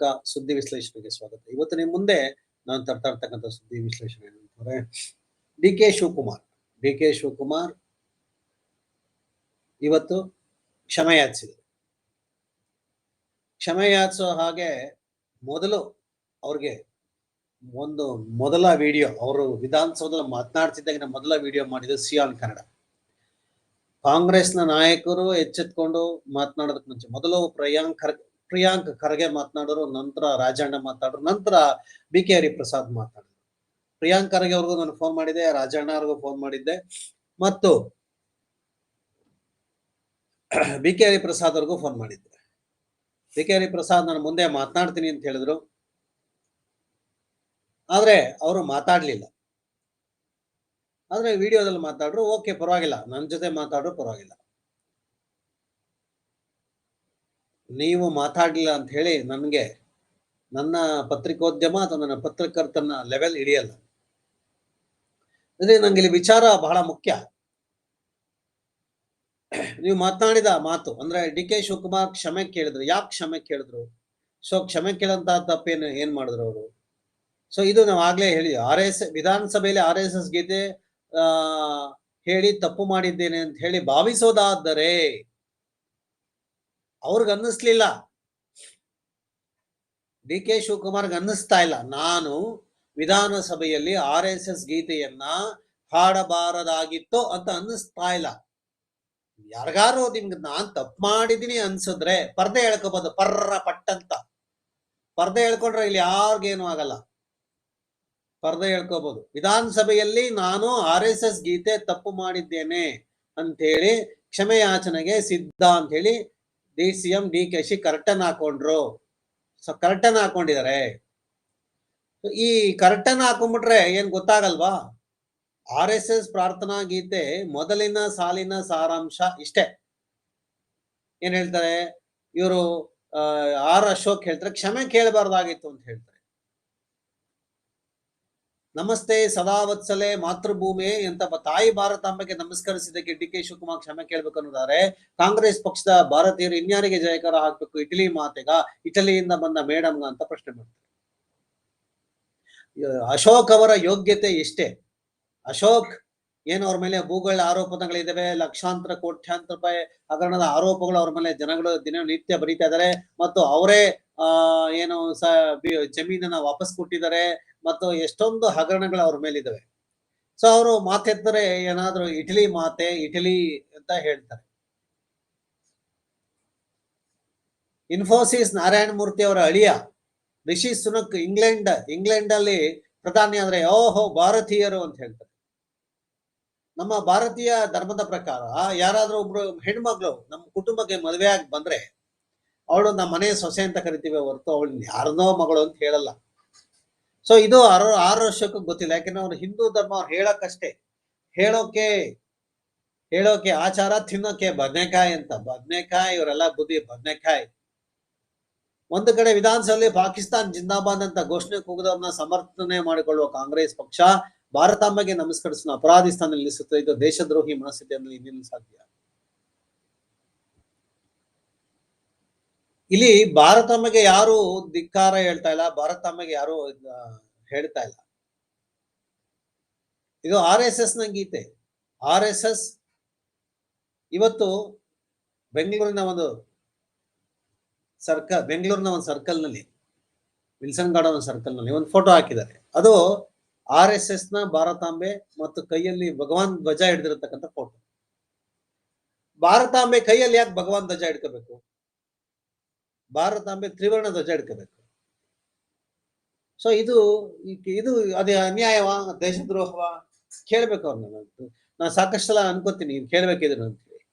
ಕರ್ನಾಟಕ ಸುದ್ದಿ ವಿಶ್ಲೇಷಣೆಗೆ ಸ್ವಾಗತ. ಇವತ್ತು ನಿಮ್ಮ ಮುಂದೆ ನಾನು ತರ್ತಾ ಇರ್ತಕ್ಕಂಥ ಸುದ್ದಿ ವಿಶ್ಲೇಷಣೆ ಏನಂತಂದ್ರೆ D K Shivakumar. D K Shivakumar ಇವತ್ತು ಕ್ಷಮೆಯಾಚಿಸಿದರು ಕ್ಷಮೆಯಾಚಿಸೋ ಹಾಗೆ ಮೊದಲು ಅವ್ರಿಗೆ ಒಂದು ಮೊದಲ ವಿಡಿಯೋ, ಅವರು ವಿಧಾನಸೌಧದಲ್ಲಿ ಮಾತನಾಡ್ತಿದ್ದಾಗ ಮೊದಲ ವಿಡಿಯೋ ಮಾಡಿದ್ದು ಸಿಯಾನ್ ಕನ್ನಡ. ಕಾಂಗ್ರೆಸ್ನ ನಾಯಕರು ಎಚ್ಚೆತ್ಕೊಂಡು ಮಾತನಾಡೋದಕ್ಕೆ ಮುಂಚೆ ಮೊದಲು ಪ್ರಿಯಾಂಕ್ ಖರ್ಗೆ ಪ್ರಿಯಾಂಕ್ ಖರ್ಗೆ ಮಾತನಾಡೋರು, ನಂತರ ರಾಜಣ್ಣ ಮಾತಾಡೋರು ನಂತರ ಬಿ ಕೆ ಹರಿಪ್ರಸಾದ್ ಮಾತಾಡಿದ್ರು ಪ್ರಿಯಾಂಕ್ ಖರ್ಗೆ ಅವ್ರಿಗೂ ನಾನು ಫೋನ್ ಮಾಡಿದ್ದೆ, ರಾಜಣ್ಣ ಅವ್ರಿಗೂ ಫೋನ್ ಮಾಡಿದ್ದೆ. ಮತ್ತು ಬಿ ಕೆ ಹರಿಪ್ರಸಾದ್ ಅವ್ರಿಗೂ ಫೋನ್ ಮಾಡಿದ್ದೆ. ಬಿ ಕೆ ಹರಿಪ್ರಸಾದ್ ನಾನು ಮುಂದೆ ಮಾತನಾಡ್ತೀನಿ ಅಂತ ಹೇಳಿದ್ರು. ಆದ್ರೆ ಅವರು ಮಾತಾಡ್ಲಿಲ್ಲ. ಆದ್ರೆ ವಿಡಿಯೋದಲ್ಲಿ ಮಾತಾಡ್ರು, ಓಕೆ ಪರವಾಗಿಲ್ಲ. ನನ್ನ ಜೊತೆ ಮಾತಾಡ್ರು, ಪರವಾಗಿಲ್ಲ. ನೀವು ಮಾತಾಡಲಿಲ್ಲ ಅಂತ ಹೇಳಿ ನನಗೆ ನನ್ನ ಪತ್ರಿಕೋದ್ಯಮ ಅಥವಾ ನನ್ನ ಪತ್ರಕರ್ತನ ಲೆವೆಲ್ ಹಿಡಿಯಲ್ಲ. ಅಂದ್ರೆ ನಂಗೆ ಇಲ್ಲಿ ವಿಚಾರ ಬಹಳ ಮುಖ್ಯ. ನೀವು ಮಾತನಾಡಿದ ಮಾತು, ಅಂದ್ರೆ ಡಿ ಕೆ ಶಿವಕುಮಾರ್ ಕ್ಷಮೆ ಕೇಳಿದ್ರು. ಯಾಕೆ ಕ್ಷಮೆ ಕೇಳಿದ್ರು? ಸೊ ಕ್ಷಮೆ ಕೇಳಂತ ತಪ್ಪೇನು ಏನ್ ಮಾಡಿದ್ರು ಅವರು? ಸೊ ಇದು ನಾವು ಆಗ್ಲೇ ಹೇಳಿ, ಆರ್ ಎಸ್, ವಿಧಾನಸಭೆಯಲ್ಲಿ ಆರ್ ಎಸ್ ಎಸ್ ಗೀತೆ, ಆ, ಹೇಳಿ ತಪ್ಪು ಮಾಡಿದ್ದೇನೆ ಅಂತ ಹೇಳಿ ಭಾವಿಸೋದಾದರೆ ಅವ್ರಿಗೆ ಅನ್ನಿಸ್ಲಿಲ್ಲ. ಡಿ ಕೆ ಶಿವಕುಮಾರ್ಗೆ ಅನ್ನಿಸ್ತಾ ಇಲ್ಲ. ನಾನು ವಿಧಾನಸಭೆಯಲ್ಲಿ ಆರ್ ಎಸ್ ಎಸ್ ಗೀತೆಯನ್ನ ಹಾಡಬಾರದಾಗಿತ್ತು ಅಂತ ಅನ್ನಿಸ್ತಾ ಇಲ್ಲ. ಯಾರಿಗಾರು ನಿಮ್ಗೆ ನಾನ್ ತಪ್ಪು ಮಾಡಿದೀನಿ ಅನ್ಸಿದ್ರೆ ಪರ್ದೆ ಹೇಳ್ಕೋಬಹುದು ಪರ್ರ ಪಟ್ಟಂತ. ಪರ್ದೆ ಹೇಳ್ಕೊಂಡ್ರೆ ಇಲ್ಲಿ ಯಾರಿಗೇನು ಆಗಲ್ಲ. ಪರ್ದೆ ಹೇಳ್ಕೋಬಹುದು ವಿಧಾನಸಭೆಯಲ್ಲಿ ನಾನು ಆರ್ ಎಸ್ ಎಸ್ ಗೀತೆ ತಪ್ಪು ಮಾಡಿದ್ದೇನೆ ಅಂತ ಹೇಳಿ ಕ್ಷಮೆಯಾಚನೆಗೆ ಸಿದ್ಧ ಅಂತ ಹೇಳಿ D C M D K she curtain ಹಾಕೊಂಡ್ರು. ಸೊ ಕರ್ಟನ್ ಹಾಕೊಂಡಿದ್ದಾರೆ. ಈ ಕರ್ಟನ್ ಹಾಕೊಂಡ್ಬಿಟ್ರೆ ಏನ್ ಗೊತ್ತಾಗಲ್ವಾ? ಆರ್ ಎಸ್ ಎಸ್ ಪ್ರಾರ್ಥನಾ ಗೀತೆ ಮೊದಲಿನ ಸಾಲಿನ ಸಾರಾಂಶ ಇಷ್ಟೇ. ಏನ್ ಹೇಳ್ತಾರೆ? ಇವರು ಆರ್ ಅಶೋಕ್ ಹೇಳ್ತಾರೆ, ಕ್ಷಮೆ ಕೇಳಬಾರ್ದಾಗಿತ್ತು ಅಂತ ಹೇಳ್ತಾರೆ. ನಮಸ್ತೆ, ಸದಾವತ್ಸಲೆ ಮಾತೃಭೂಮಿ ಅಂತ ತಾಯಿ ಭಾರತಾಂಬೆಗೆ ನಮಸ್ಕರಿಸಿದ್ದಕ್ಕೆ ಡಿ ಕೆ ಶಿವಕುಮಾರ್ ಕ್ಷಮೆ ಕೇಳ್ಬೇಕು ಕಾಂಗ್ರೆಸ್ ಪಕ್ಷದ ಭಾರತೀಯರು ಇನ್ಯಾರಿಗೆ ಜಯಕರ ಹಾಕ್ಬೇಕು ಇಟಲಿ ಮಾತೆಗ, ಇಟಲಿಯಿಂದ ಬಂದ ಮೇಡಮ್ಗ ಅಂತ ಪ್ರಶ್ನೆ ಮಾಡ್ತಾರೆ. ಅಶೋಕ್ ಅವರ ಯೋಗ್ಯತೆ ಎಷ್ಟೇ? ಅಶೋಕ್ ಏನು ಅವ್ರ ಮೇಲೆ ಭೂಗಳ ಆರೋಪಗಳಿದ್ದಾವೆ ಲಕ್ಷಾಂತರ, ಕೋಟ್ಯಾಂತರ ರೂಪಾಯಿ ಹಗರಣದ ಆರೋಪಗಳು ಅವ್ರ ಮೇಲೆ ಜನಗಳು ದಿನನಿತ್ಯ ಬರೀತಾ ಇದ್ದಾರೆ ಮತ್ತು ಅವರೇ, ಆ, ಏನು ಸ ಜಮೀನನ್ನ ವಾಪಸ್ ಕೊಟ್ಟಿದ್ದಾರೆ ಮತ್ತು ಎಷ್ಟೊಂದು ಹಗರಣಗಳು ಅವ್ರ ಮೇಲಿದ್ದಾವೆ ಸೊ ಅವರು ಮಾತೆತ್ತರೆ, ಏನಾದ್ರು ಇಟಲಿ ಮಾತೆ, ಇಟಲಿ ಅಂತ ಹೇಳ್ತಾರೆ. ಇನ್ಫೋಸಿಸ್ ನಾರಾಯಣ ಮೂರ್ತಿ ಅವರ ಅಳಿಯ, ರಿಷಿ ಸುನಕ್ ಇಂಗ್ಲೆಂಡ್ ಇಂಗ್ಲೆಂಡ್ ಅಲ್ಲಿ ಪ್ರಧಾನಿ ಅಂದ್ರೆ ಓಹೋ, ಭಾರತೀಯರು ಅಂತ ಹೇಳ್ತಾರೆ. ನಮ್ಮ ಭಾರತೀಯ ಧರ್ಮದ ಪ್ರಕಾರ, ಯಾರಾದ್ರೂ ಒಬ್ರು ಹೆಣ್ಮಗಳು ನಮ್ಮ ಕುಟುಂಬಕ್ಕೆ ಮದುವೆ ಆಗಿ ಬಂದ್ರೆ, ಅವಳು ನಮ್ಮ ಮನೆ ಸೊಸೆ ಅಂತ ಕರಿತೀವಿ ಹೊರತು ಅವಳು ಯಾರನ್ನೋ ಮಗಳು ಅಂತ ಹೇಳಲ್ಲ. ಸೊ ಇದು ಆರು ಆರು ವರ್ಷಕ್ಕೂ ಗೊತ್ತಿಲ್ಲ. ಯಾಕಂದ್ರೆ ಅವ್ರು ಹಿಂದೂ ಧರ್ಮ ಅವ್ರು ಹೇಳಕ್ಕಷ್ಟೇ. ಹೇಳೋಕೆ ಹೇಳೋಕೆ ಆಚಾರ, ತಿನ್ನೋಕೆ ಬದನೆಕಾಯಿ ಅಂತ. ಬದನೆಕಾಯಿ, ಇವರೆಲ್ಲ ಬುದ್ಧಿ ಬದನೆಕಾಯಿ. ಒಂದು ಕಡೆ ವಿಧಾನಸಭೆಯಲ್ಲಿ ಪಾಕಿಸ್ತಾನ್ ಜಿಂದಾಬಾದ್ ಅಂತ ಘೋಷಣೆ ಕೂಗದವ್ರನ್ನ ಸಮರ್ಥನೆ ಮಾಡಿಕೊಳ್ಳುವ ಕಾಂಗ್ರೆಸ್ ಪಕ್ಷ ಭಾರತಾಂಬಗೆ ನಮಸ್ಕರಿಸಿದ ಅಪರಾಧಿ ಸ್ಥಾನ ನಿಲ್ಲಿಸುತ್ತೆ. ಇದು ದೇಶದ್ರೋಹಿ ಮನಸ್ಥಿತಿಯನ್ನು ಇನ್ನೇನು ಸಾಧ್ಯ. ಇಲ್ಲಿ ಭಾರತಮ್ಮಗೆ ಯಾರು ಧಿಕ್ಕಾರ ಹೇಳ್ತಾ ಇಲ್ಲ ಭಾರತಮ್ಮಗೆ ಯಾರು ಹೇಳ್ತಾ ಇಲ್ಲ. ಇದು ಆರ್ ಎಸ್ ಎಸ್ನ ಗೀತೆ. ಆರ್ ಎಸ್ ಎಸ್ ಇವತ್ತು ಬೆಂಗಳೂರಿನ ಒಂದು ಸರ್ಕಲ್, ಬೆಂಗಳೂರಿನ ಒಂದು ಸರ್ಕಲ್ನಲ್ಲಿ ವಿಲ್ಸನ್ ಗಾರ್ಡನ್ ಸರ್ಕಲ್ನಲ್ಲಿ ಒಂದು ಫೋಟೋ ಹಾಕಿದ್ದಾರೆ. ಅದು ಆರ್ ಎಸ್ ಎಸ್ನ ಭಾರತಾಂಬೆ ಮತ್ತು ಕೈಯಲ್ಲಿ ಭಗವಾನ್ ಧ್ವಜ ಹಿಡಿದಿರತಕ್ಕಂಥ ಫೋಟೋ. ಭಾರತಾಂಬೆ ಕೈಯಲ್ಲಿ ಯಾಕೆ ಭಗವಾನ್ ಧ್ವಜ ಹಿಡ್ಕೋಬೇಕು? ಭಾರತಾಂಬೆ ತ್ರಿವರ್ಣ ಧ್ವಜ ಹಿಡ್ಕೋಬೇಕು ಸೊ ಇದು ಇದು ಅದೇ ಅನ್ಯಾಯವಾ, ದೇಶದ್ರೋಹವಾ? ಕೇಳ್ಬೇಕು ಅವ್ರನ್ನ ನಾನು ಸಾಕಷ್ಟು ಸಲ ಅನ್ಕೋತೀನಿ ಕೇಳ್ಬೇಕಿದ್ರು ಅಂತ ಹೇಳಿ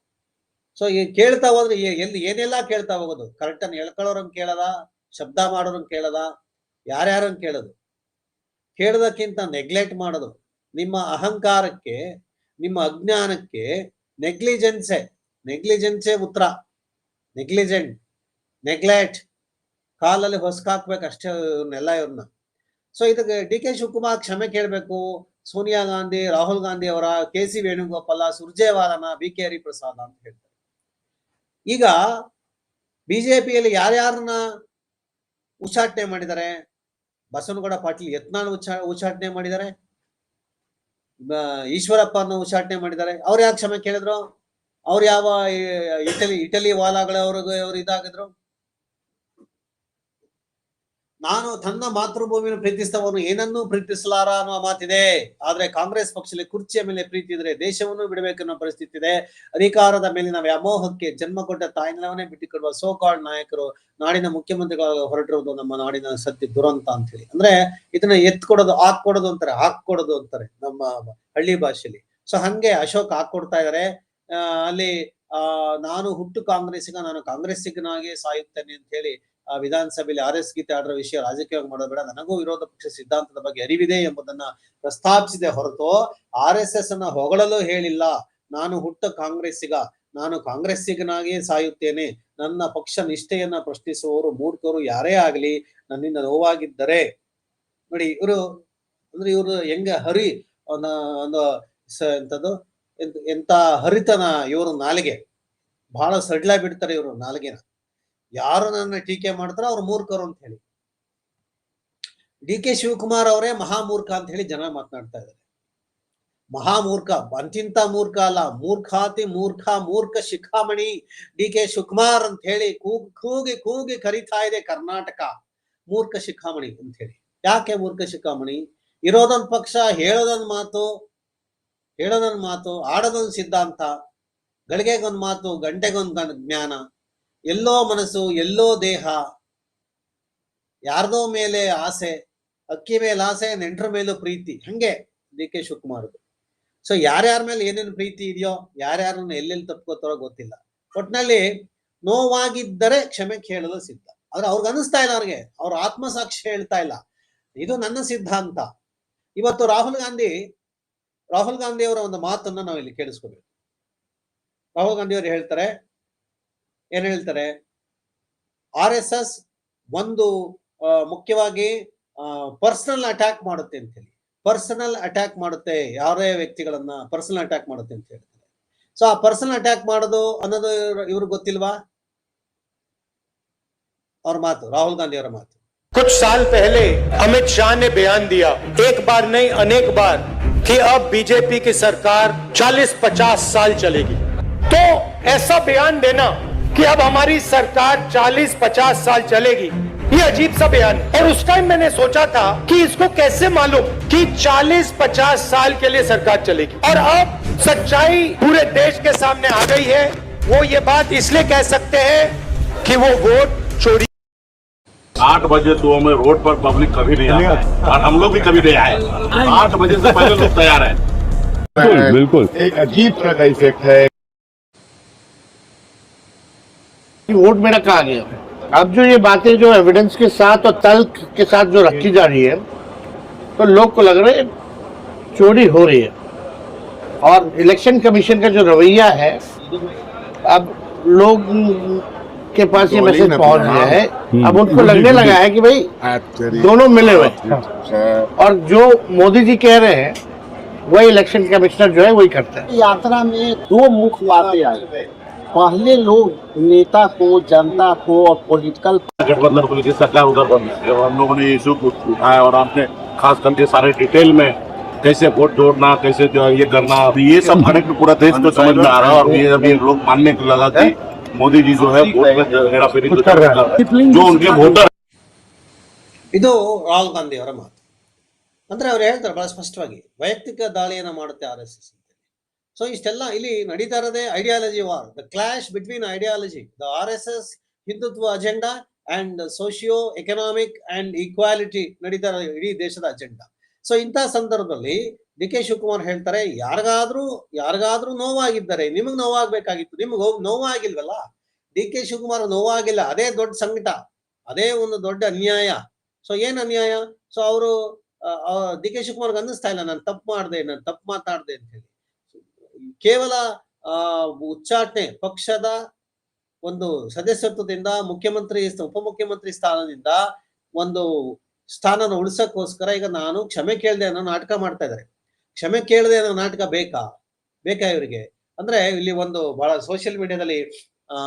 ಸೊ ಈ ಕೇಳ್ತಾ ಹೋದ್ರೆ ಎಲ್ಲಿ ಏನೆಲ್ಲ ಕೇಳ್ತಾ ಹೋಗೋದು? ಕರೆಕ್ಟ್ ಅನ್ನು ಹೇಳ್ಕೊಳ್ಳೋರಂಗ್ ಕೇಳದ? ಶಬ್ದ ಮಾಡೋರಂಗ್ ಕೇಳದ? ಯಾರ್ಯಾರನ್ ಕೇಳೋದು? ಕೇಳೋದಕ್ಕಿಂತ ನೆಗ್ಲೆಕ್ಟ್ ಮಾಡೋದು. ನಿಮ್ಮ ಅಹಂಕಾರಕ್ಕೆ, ನಿಮ್ಮ ಅಜ್ಞಾನಕ್ಕೆ ನೆಗ್ಲಿಜೆನ್ಸೆ ನೆಗ್ಲಿಜೆನ್ಸೆ ಉತ್ತರ ನೆಗ್ಲಿಜೆಂಟ್ ನೆಗ್ಲೆಕ್ಟ್ ಕಾಲಲ್ಲಿ ಹೊಸ್ಕಾಕ್ಬೇಕು ಅಷ್ಟೇ ಇವ್ರನ್ನೆಲ್ಲ ಇವ್ರನ್ನ. ಸೊ ಇದಕ್ಕೆ ಡಿ ಕೆ ಶಿವಕುಮಾರ್ ಕ್ಷಮೆ ಕೇಳಬೇಕು. ಸೋನಿಯಾ ಗಾಂಧಿ, ರಾಹುಲ್ ಗಾಂಧಿ ಅವರ ಕೆ ಸಿ ವೇಣುಗೋಪಾಲ, ಸುರ್ಜೇವಾಲನ ಬಿ ಕೆ ಹರಿಪ್ರಸಾದ ಅಂತ ಹೇಳ್ತಾರೆ. ಈಗ ಬಿಜೆಪಿಯಲ್ಲಿ ಯಾರ್ಯಾರನ್ನ ಉಚ್ಚಾಟನೆ ಮಾಡಿದ್ದಾರೆ? ಬಸವನಗೌಡ ಪಾಟೀಲ್ ಯತ್ನಾಳ್ ಉಚ್ಚಾ, ಉಚ್ಚಾಟನೆ ಮಾಡಿದ್ದಾರೆ. ಈಶ್ವರಪ್ಪನ ಉಚ್ಚಾಟನೆ ಮಾಡಿದ್ದಾರೆ. ಅವ್ರು ಯಾಕೆ ಕ್ಷಮೆ ಕೇಳಿದ್ರು? ಅವ್ರು ಯಾವ, ಇಟಲಿ ಇಟಲಿ ವಾಲಾಗಳವ್ರಿಗೂ ಅವ್ರು ಇದಾಗಿದ್ರು? ನಾನು ತನ್ನ ಮಾತೃಭೂಮಿಯನ್ನು ಪ್ರೀತಿಸಿದವನು ಏನನ್ನೂ ಪ್ರೀತಿಸಲಾರ ಅನ್ನುವ ಮಾತಿದೆ. ಆದ್ರೆ ಕಾಂಗ್ರೆಸ್ ಪಕ್ಷದಲ್ಲಿ ಕುರ್ಚಿಯ ಮೇಲೆ ಪ್ರೀತಿ ಇದ್ರೆ ದೇಶವನ್ನು ಬಿಡಬೇಕನ್ನೋ ಪರಿಸ್ಥಿತಿ ಇದೆ. ಅಧಿಕಾರದ ಮೇಲಿನ ವ್ಯಾಮೋಹಕ್ಕೆ ಜನ್ಮ ಕೊಟ್ಟ ತಾಯಿನವನ್ನೇ ಬಿಟ್ಟುಕೊಡುವ ಸೋ ಕಾಲ್ಡ್ ನಾಯಕರು ನಾಡಿನ ಮುಖ್ಯಮಂತ್ರಿಗಳು ಹೊರಟಿರುವುದು ನಮ್ಮ ನಾಡಿನ ಸತ್ಯ ದುರಂತ ಅಂತ ಹೇಳಿ ಅಂದ್ರೆ ಇದನ್ನ ಎತ್ಕೊಡೋದು ಹಾಕೊಡೋದು ಅಂತಾರೆ ಹಾಕೊಡೋದು ಅಂತಾರೆ ನಮ್ಮ ಹಳ್ಳಿ ಭಾಷೆಯಲ್ಲಿ. ಸೊ ಹಂಗೆ ಅಶೋಕ್ ಹಾಕೊಡ್ತಾ ಇದಾರೆ. ಅಲ್ಲಿ, ಆ, ನಾನು ಹುಟ್ಟು ಕಾಂಗ್ರೆಸ್ಸಿಗ, ನಾನು ಕಾಂಗ್ರೆಸ್ಸಿಗನಾಗಿ ಸಾಯುತ್ತೇನೆ ಅಂತ ಹೇಳಿ ವಿಧಾನಸಭೆಯಲ್ಲಿ ಆರ್ ಎಸ್ ಗೀತೆ ವಿಷಯ ರಾಜಕೀಯವಾಗಿ ಮಾಡೋದು ಬೇಡ. ನನಗೂ ವಿರೋಧ ಪಕ್ಷ ಸಿದ್ಧಾಂತದ ಬಗ್ಗೆ ಅರಿವಿದೆ ಎಂಬುದನ್ನ ಪ್ರಸ್ತಾಪಿಸಿದೆ ಹೊರತು ಆರ್ ಎಸ್ ಎಸ್ ಅನ್ನ ಹೊಗಳಲು ಹೇಳಿಲ್ಲ. ನಾನು ಹುಟ್ಟ ಕಾಂಗ್ರೆಸ್ಸಿಗ, ನಾನು ಕಾಂಗ್ರೆಸ್ಸಿಗನಾಗಿ ಸಾಯುತ್ತೇನೆ. ನನ್ನ ಪಕ್ಷ ನಿಷ್ಠೆಯನ್ನ ಪ್ರಶ್ನಿಸುವವರು ಮೂರ್ಖರು ಯಾರೇ ಆಗಲಿ, ನನ್ನಿಂದ ನೋವಾಗಿದ್ದರೆ. ನೋಡಿ, ಇವರು ಅಂದ್ರೆ ಇವರು ಹೆಂಗ ಹರಿ ಒಂದು ಎಂತದ್ದು ಎಂತದು, ಎಂತ- ಎಂತ ಹರಿತನ ಇವರು ನಾಲಿಗೆ. ಬಹಳ ಸಡ್ಲ ಬಿಡ್ತಾರೆ ಇವರು ನಾಲಿಗೆನ. ಯಾರು ನನ್ನ ಟೀಕೆ ಮಾಡ್ತಾರೋ ಅವ್ರು ಮೂರ್ಖರು ಅಂತ ಹೇಳಿ. ಡಿ ಕೆ ಶಿವಕುಮಾರ್ ಅವರೇ ಮಹಾಮೂರ್ಖ ಅಂತ ಹೇಳಿ ಜನ ಮಾತನಾಡ್ತಾ ಇದ್ದಾರೆ. ಮಹಾಮೂರ್ಖ ಅಂತಿಂತ ಮೂರ್ಖ ಅಲ್ಲ, ಮೂರ್ಖಾತಿ ಮೂರ್ಖ ಮೂರ್ಖ ಶಿಖಾಮಣಿ ಡಿ ಕೆ ಶಿವಕುಮಾರ್ ಅಂತ ಹೇಳಿ ಕೂಗ್, ಕೂಗಿ ಕೂಗಿ ಕರಿತಾ ಇದೆ ಕರ್ನಾಟಕ. ಮೂರ್ಖ ಶಿಖಾಮಣಿ ಅಂತ ಹೇಳಿ. ಯಾಕೆ ಮೂರ್ಖ ಶಿಖಾಮಣಿ? ಇರೋದೊಂದ್ ಪಕ್ಷ, ಹೇಳೋದೊಂದ್ ಮಾತು ಹೇಳೋದೊಂದ್ ಮಾತು, ಆಡೋದೊಂದ್ ಸಿದ್ಧಾಂತ, ಗಳಿಗೆಗೊಂದ್ ಮಾತು, ಗಂಟೆಗೊಂದ್ ಜ್ಞಾನ ಎಲ್ಲೋ ಮನಸ್ಸು, ಎಲ್ಲೋ ದೇಹ. ಯಾರ್ದೋ ಮೇಲೆ ಆಸೆ, ಅಕ್ಕಿ ಮೇಲೆ ಆಸೆ, ನೆಂಟ್ರ ಮೇಲೂ ಪ್ರೀತಿ. ಹಂಗೆ ಡಿ ಕೆ ಶಿವಕುಮಾರ್ ಸೊ ಯಾರ್ಯಾರ ಮೇಲೆ ಏನೇನು ಪ್ರೀತಿ ಇದೆಯೋ, ಯಾರ್ಯಾರನ್ನ ಎಲ್ಲೆಲ್ಲಿ ತಪ್ಕೋತಾರೋ ಗೊತ್ತಿಲ್ಲ. ಒಟ್ನಲ್ಲಿ ನೋವಾಗಿದ್ದರೆ ಕ್ಷಮೆ ಕೇಳಲು ಸಿದ್ಧ. ಆದ್ರೆ ಅವ್ರಿಗೆ ಅನಿಸ್ತಾ ಇಲ್ಲ ಅವ್ರಿಗೆ. ಅವ್ರ ಆತ್ಮಸಾಕ್ಷಿ ಹೇಳ್ತಾ ಇಲ್ಲ. ಇದು ನನ್ನ ಸಿದ್ಧಾಂತ. ಇವತ್ತು ರಾಹುಲ್ ಗಾಂಧಿ ರಾಹುಲ್ ಗಾಂಧಿ ಅವರ ಒಂದು ಮಾತನ್ನ ಇಲ್ಲಿ ಕೇಳಿಸ್ಕೋಬೇಕು. ರಾಹುಲ್ ಗಾಂಧಿ ಅವರು ಹೇಳ್ತಾರೆ ಏನ್ ಹೇಳ್ತಾರೆ ಆರ್ ಎಸ್ ಎಸ್ ಒಂದು ಆ, ಮುಖ್ಯವಾಗಿ ಪರ್ಸನಲ್ ಅಟ್ಯಾಕ್ ಮಾಡುತ್ತೆ ಅಂತ ಹೇಳಿ ಪರ್ಸನಲ್ ಅಟ್ಯಾಕ್ ಮಾಡುತ್ತೆ ಯಾರೇ ವ್ಯಕ್ತಿಗಳನ್ನ ಪರ್ಸನಲ್ ಅಟ್ಯಾಕ್ ಮಾಡುತ್ತೆ ಅಂತ ಹೇಳ್ತಾರೆ ಸೊ ಆ ಪರ್ಸನಲ್ ಅಟ್ಯಾಕ್ ಮಾಡೋದು ಅನ್ನೋದು ಇವ್ರಿಗೆ ಗೊತ್ತಿಲ್ವಾ ಅವ್ರ ಮಾತು ರಾಹುಲ್ ಗಾಂಧಿ ಅವರ ಮಾತು कुछ साल पहले अमित शाह ने बयान दिया एक बार नहीं अनेक बार कि अब बीजेपी की सरकार 40-50 साल चलेगी तो ऐसा बयान देना कि अब हमारी सरकार 40-50 साल चलेगी। ये अजीब सा बयान है। और उस टाइम मैंने सोचा था कि इसको कैसे मालूम कि 40-50 साल के लिए सरकार चलेगी। और अब सच्चाई पूरे देश के सामने आ गई है। वो ये बात इसलिए कह सकते हैं कि वो वोट चोरी आठ बजे तो हमें रोड पर पब्लिक कभी नहीं आता और हम लोग भी कभी नहीं आए। आठ बजे से पहले लोग तैयार है। बिल्कुल। बिल्कुल एक अजीब तरह का इफ़ेक्ट है कि वोट मेरा कहा गया? अब जो ये बातें जो एविडेंस के साथ और तर्क के साथ जो रखी जा रही है तो लोग को लग रहा है चोरी हो रही है। और इलेक्शन कमीशन का जो रवैया है अब लोग के पास ये मैसेज पहुँच गया है। हाँ। अब उनको लगने लगा है कि भाई दोनों मिले हुए अच्छा और जो मोदी जी कह रहे हैं वही इलेक्शन कमिश्नर जो है वही करता है। यात्रा में दो मुख्य बातें आई। पहले लोग नेता को जनता को और पॉलिटिकल गठबंधन को लेकर सरकार उधर बंद है जब हम लोगों ने इशू को उठाया और आपने खास करके सारे डिटेल में कैसे वोट जोड़ना कैसे जो ये करना अभी ये सब कनेक्ट पूरा देश को समझ में आ रहा है और ये अभी लोग मानने को लगा कि मोदी जी जो है वोट में हेरा फेरी तो कर रहे हैं जो उनके वोटर ಇದು ರಾಹುಲ್ ಗಾಂಧಿ ಅವರ ಮಾತು ಅಂದ್ರೆ ಅವ್ರು ಹೇಳ್ತಾರೆ ಬಹಳ ಸ್ಪಷ್ಟವಾಗಿ ವೈಯಕ್ತಿಕ ದಾಳಿಯನ್ನ ಮಾಡುತ್ತೆ ಆರ್ ಎಸ್ ಎಸ್ ಸೊ ಇಷ್ಟೆಲ್ಲ ಇಲ್ಲಿ ನಡೀತಾ ಇರೋದೇ ideology war the clash between ideology the R S S Hindutva agenda and socio economic and equality ನಡೀತಾ ಇರೋ ಇಡೀ ದೇಶದ ಅಜೆಂಡಾ ಸೊ ಇಂಥ ಸಂದರ್ಭದಲ್ಲಿ ಡಿ ಕೆ ಶಿವಕುಮಾರ್ ಹೇಳ್ತಾರೆ, ಯಾರಿಗಾದ್ರೂ ಯಾರಿಗಾದ್ರೂ ನೋವಾಗಿದ್ದಾರೆ ನಿಮಗ್ ನೋವಾಗಬೇಕಾಗಿತ್ತು. ನಿಮ್ಗೆ ಹೋಗಿ, ನೋವಾಗಿಲ್ವಲ್ಲ? ಡಿ ಕೆ ಶಿವಕುಮಾರ್ ನೋವಾಗಿಲ್ಲ. ಅದೇ ದೊಡ್ಡ ಸಂಕಟ. ಅದೇ ಒಂದು ದೊಡ್ಡ ಅನ್ಯಾಯ. ಸೊ ಏನ್ ಅನ್ಯಾಯ? ಸೊ ಅವರು ಡಿ ಕೆ ಶಿವಕುಮಾರ್ಗೆ ಅನ್ನಿಸ್ತಾ ಇಲ್ಲ, ನಾನು ತಪ್ಪು ಮಾಡಿದೆ, ನಾನು ತಪ್ಪು ಮಾತಾಡಿದೆ ಅಂತ ಹೇಳಿ. ಕೇವಲ ಉಚ್ಚಾಟನೆ ಪಕ್ಷದ ಒಂದು ಸದಸ್ಯತ್ವದಿಂದ, ಮುಖ್ಯಮಂತ್ರಿ ಉಪಮುಖ್ಯಮಂತ್ರಿ ಸ್ಥಾನದಿಂದ ಒಂದು ಸ್ಥಾನನ ಉಳಿಸಕ್ಕೋಸ್ಕರ ಈಗ ನಾನು ಕ್ಷಮೆ ಕೇಳದೆ ಅನ್ನೋ ನಾಟಕ ಮಾಡ್ತಾ ಇದ್ದಾರೆ. ಕ್ಷಮೆ ಕೇಳದೆ ಅನ್ನೋ ನಾಟಕ ಬೇಕಾ? ಬೇಕಾ ಇವರಿಗೆ? ಅಂದ್ರೆ ಇಲ್ಲಿ ಒಂದು ಬಹಳ ಸೋಷಿಯಲ್ ಮೀಡಿಯಾದಲ್ಲಿ ಆ,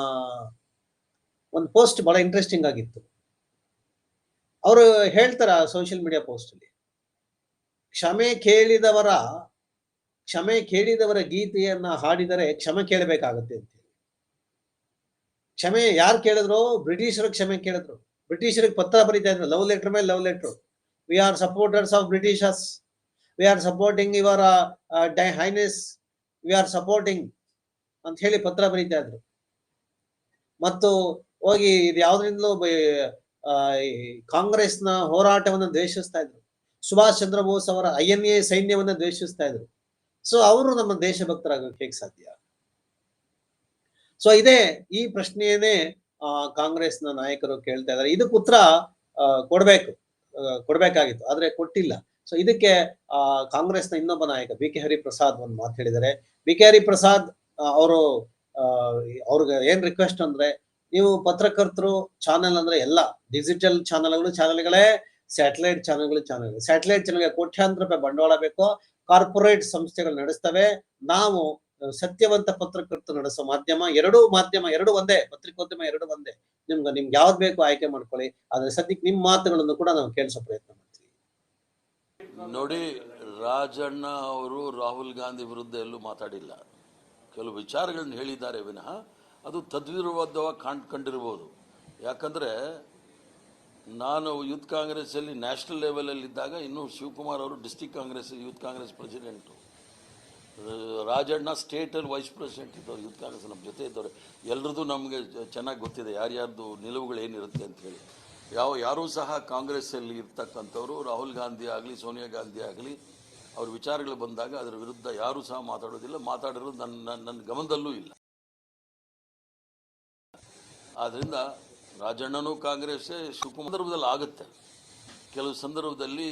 ಒಂದು ಪೋಸ್ಟ್ ಬಹಳ ಇಂಟ್ರೆಸ್ಟಿಂಗ್ ಆಗಿತ್ತು. ಅವರು ಹೇಳ್ತಾರ ಸೋಷಿಯಲ್ ಮೀಡಿಯಾ ಪೋಸ್ಟ್ ಅಲ್ಲಿ? ಕ್ಷಮೆ ಕೇಳಿದವರ ಕ್ಷಮೆ ಕೇಳಿದವರ ಗೀತೆಯನ್ನ ಹಾಡಿದರೆ ಕ್ಷಮೆ ಕೇಳಬೇಕಾಗತ್ತೆ ಅಂತ ಕ್ಷಮೆ ಯಾರು ಕೇಳಿದ್ರು? ಬ್ರಿಟಿಷರು ಕ್ಷಮೆ ಕೇಳಿದ್ರು. ಬ್ರಿಟಿಷರಿಗೆ ಪತ್ರ ಬರೀತಾ ಇದ್ರು ಲವ್ ಲೆಟರ್ ಮೇಲೆ love letter we are supporters of Britishers we are supporting your thy highness we are supporting ಅಂತ ಹೇಳಿ ಪತ್ರ ಬರೀತಾ ಇದ್ರು. ಮತ್ತು ಹೋಗಿ ಇದು ಯಾವ್ದ್ರಿಂದಲೂ ಕಾಂಗ್ರೆಸ್ನ ಹೋರಾಟವನ್ನು ದ್ವೇಷಿಸ್ತಾ ಇದ್ರು. ಸುಭಾಷ್ ಚಂದ್ರ ಬೋಸ್ ಅವರ ಐ ಎನ್ ಎ ಸೈನ್ಯವನ್ನು ದ್ವೇಷಿಸ್ತಾ ಇದ್ರು. ಸೊ ಅವರು ನಮ್ಮ ದೇಶಭಕ್ತರಾಗೋಕೆ ಹೇಗೆ ಸಾಧ್ಯ? ಸೊ ಇದೇ ಈ ಪ್ರಶ್ನೆಯನ್ನೇ ಕಾಂಗ್ರೆಸ್ನ ನಾಯಕರು ಕೇಳ್ತಾ ಇದ್ದಾರೆ. ಇದಕ್ಕೆ ಉತ್ತರ ಕೊಡ್ಬೇಕು. ಕೊಡ್ಬೇಕಾಗಿತ್ತು, ಆದ್ರೆ ಕೊಟ್ಟಿಲ್ಲ. ಸೊ ಇದಕ್ಕೆ, ಆ, ಕಾಂಗ್ರೆಸ್ನ ಇನ್ನೊಬ್ಬ ನಾಯಕ, ಬಿ ಕೆ ಹರಿಪ್ರಸಾದ್ ಒಂದು ಮಾತು ಹೇಳಿದ್ದಾರೆ. ಬಿ ಕೆ ಹರಿಪ್ರಸಾದ್ ಅವರು ಅವ್ರಿಗೆ ಏನ್ ರಿಕ್ವೆಸ್ಟ್ ಅಂದ್ರೆ, ನೀವು ಪತ್ರಕರ್ತರು ಚಾನೆಲ್ ಅಂದ್ರೆ ಎಲ್ಲ ಡಿಜಿಟಲ್ ಚಾನೆಲ್ಗಳು ಚಾನೆಲ್ಗಳೇ ಸ್ಯಾಟಲೈಟ್ ಚಾನೆಲ್ಗಳು ಚಾನೆಲ್ ಸ್ಯಾಟಲೈಟ್ ಚಾನೆಲ್ಗೆ ಕೋಟ್ಯಾಂತರ ರೂಪಾಯಿ ಬಂಡವಾಳ ಬೇಕು ಕಾರ್ಪೊರೇಟ್ ಸಂಸ್ಥೆಗಳು ನಡೆಸ್ತವೆ. ನಾವು ಸತ್ಯವಂತ ಪತ್ರಕರ್ತರು ನಡೆಸೋ ಮಾಧ್ಯಮ, ಎರಡೂ ಮಾಧ್ಯಮ, ಎರಡು ಒಂದೇ, ಪತ್ರಿಕೋದ್ಯಮ ಎರಡು ಒಂದೇ. ನಿಮ್ಗೆ ನಿಮ್ಗೆ ಯಾವ್ದು ಬೇಕು ಆಯ್ಕೆ ಮಾಡ್ಕೊಳ್ಳಿ. ಆದ್ರೆ ಸದ್ಯಕ್ಕೆ ನಿಮ್ಮ ಮಾತುಗಳನ್ನು ಕೂಡ ನಾವು ಕೇಳಿಸೋ ಪ್ರಯತ್ನ ಮಾಡ್ತೀವಿ. ನೋಡಿ, ರಾಜಣ್ಣ ಅವರು ರಾಹುಲ್ ಗಾಂಧಿ ವಿರುದ್ಧ ಎಲ್ಲೂ ಮಾತಾಡಿಲ್ಲ. ಕೆಲವು ವಿಚಾರಗಳನ್ನ ಹೇಳಿದ್ದಾರೆ ವಿನಃ. ಅದು ತದ್ವಿರುದ್ಧವಾಗಿ ಕಾಣ್ ಯಾಕಂದರೆ ನಾನು ಯೂತ್ ಕಾಂಗ್ರೆಸ್ಸಲ್ಲಿ ನ್ಯಾಷನಲ್ ಲೆವೆಲಲ್ಲಿದ್ದಾಗ ಇನ್ನೂ ಶಿವಕುಮಾರ್ ಅವರು district Congress, youth Congress president Rajanna ಸ್ಟೇಟಲ್ಲಿ vice president ಇದ್ದವ್ರು, ಯೂತ್ ಕಾಂಗ್ರೆಸ್ ನಮ್ಮ ಜೊತೆ ಇದ್ದವ್ರು. ಎಲ್ರದ್ದು ನಮಗೆ ಚೆನ್ನಾಗಿ ಗೊತ್ತಿದೆ. ಯಾರ್ಯಾರ್ದು ನಿಲುವುಗಳು ಏನಿರುತ್ತೆ ಅಂತ ಹೇಳಿ. ಯಾವ, ಯಾರೂ ಸಹ ಕಾಂಗ್ರೆಸ್ಸಲ್ಲಿ ಇರ್ತಕ್ಕಂಥವ್ರು, ರಾಹುಲ್ ಗಾಂಧಿ ಆಗಲಿ, ಸೋನಿಯಾ ಗಾಂಧಿ ಆಗಲಿ, ಅವ್ರ ವಿಚಾರಗಳು ಬಂದಾಗ ಅದರ ವಿರುದ್ಧ ಯಾರೂ ಸಹ ಮಾತಾಡೋದಿಲ್ಲ. ಮಾತಾಡಿರೋದು ನನ್ನ ನನ್ನ ಗಮನದಲ್ಲೂ ಇಲ್ಲ. ಆದ್ದರಿಂದ ರಾಜಣ್ಣನೂ ಕಾಂಗ್ರೆಸ್ ಶಿವಕುಮಾರ್ ಸಂದರ್ಭದಲ್ಲಿ ಆಗುತ್ತೆ. ಕೆಲವು ಸಂದರ್ಭದಲ್ಲಿ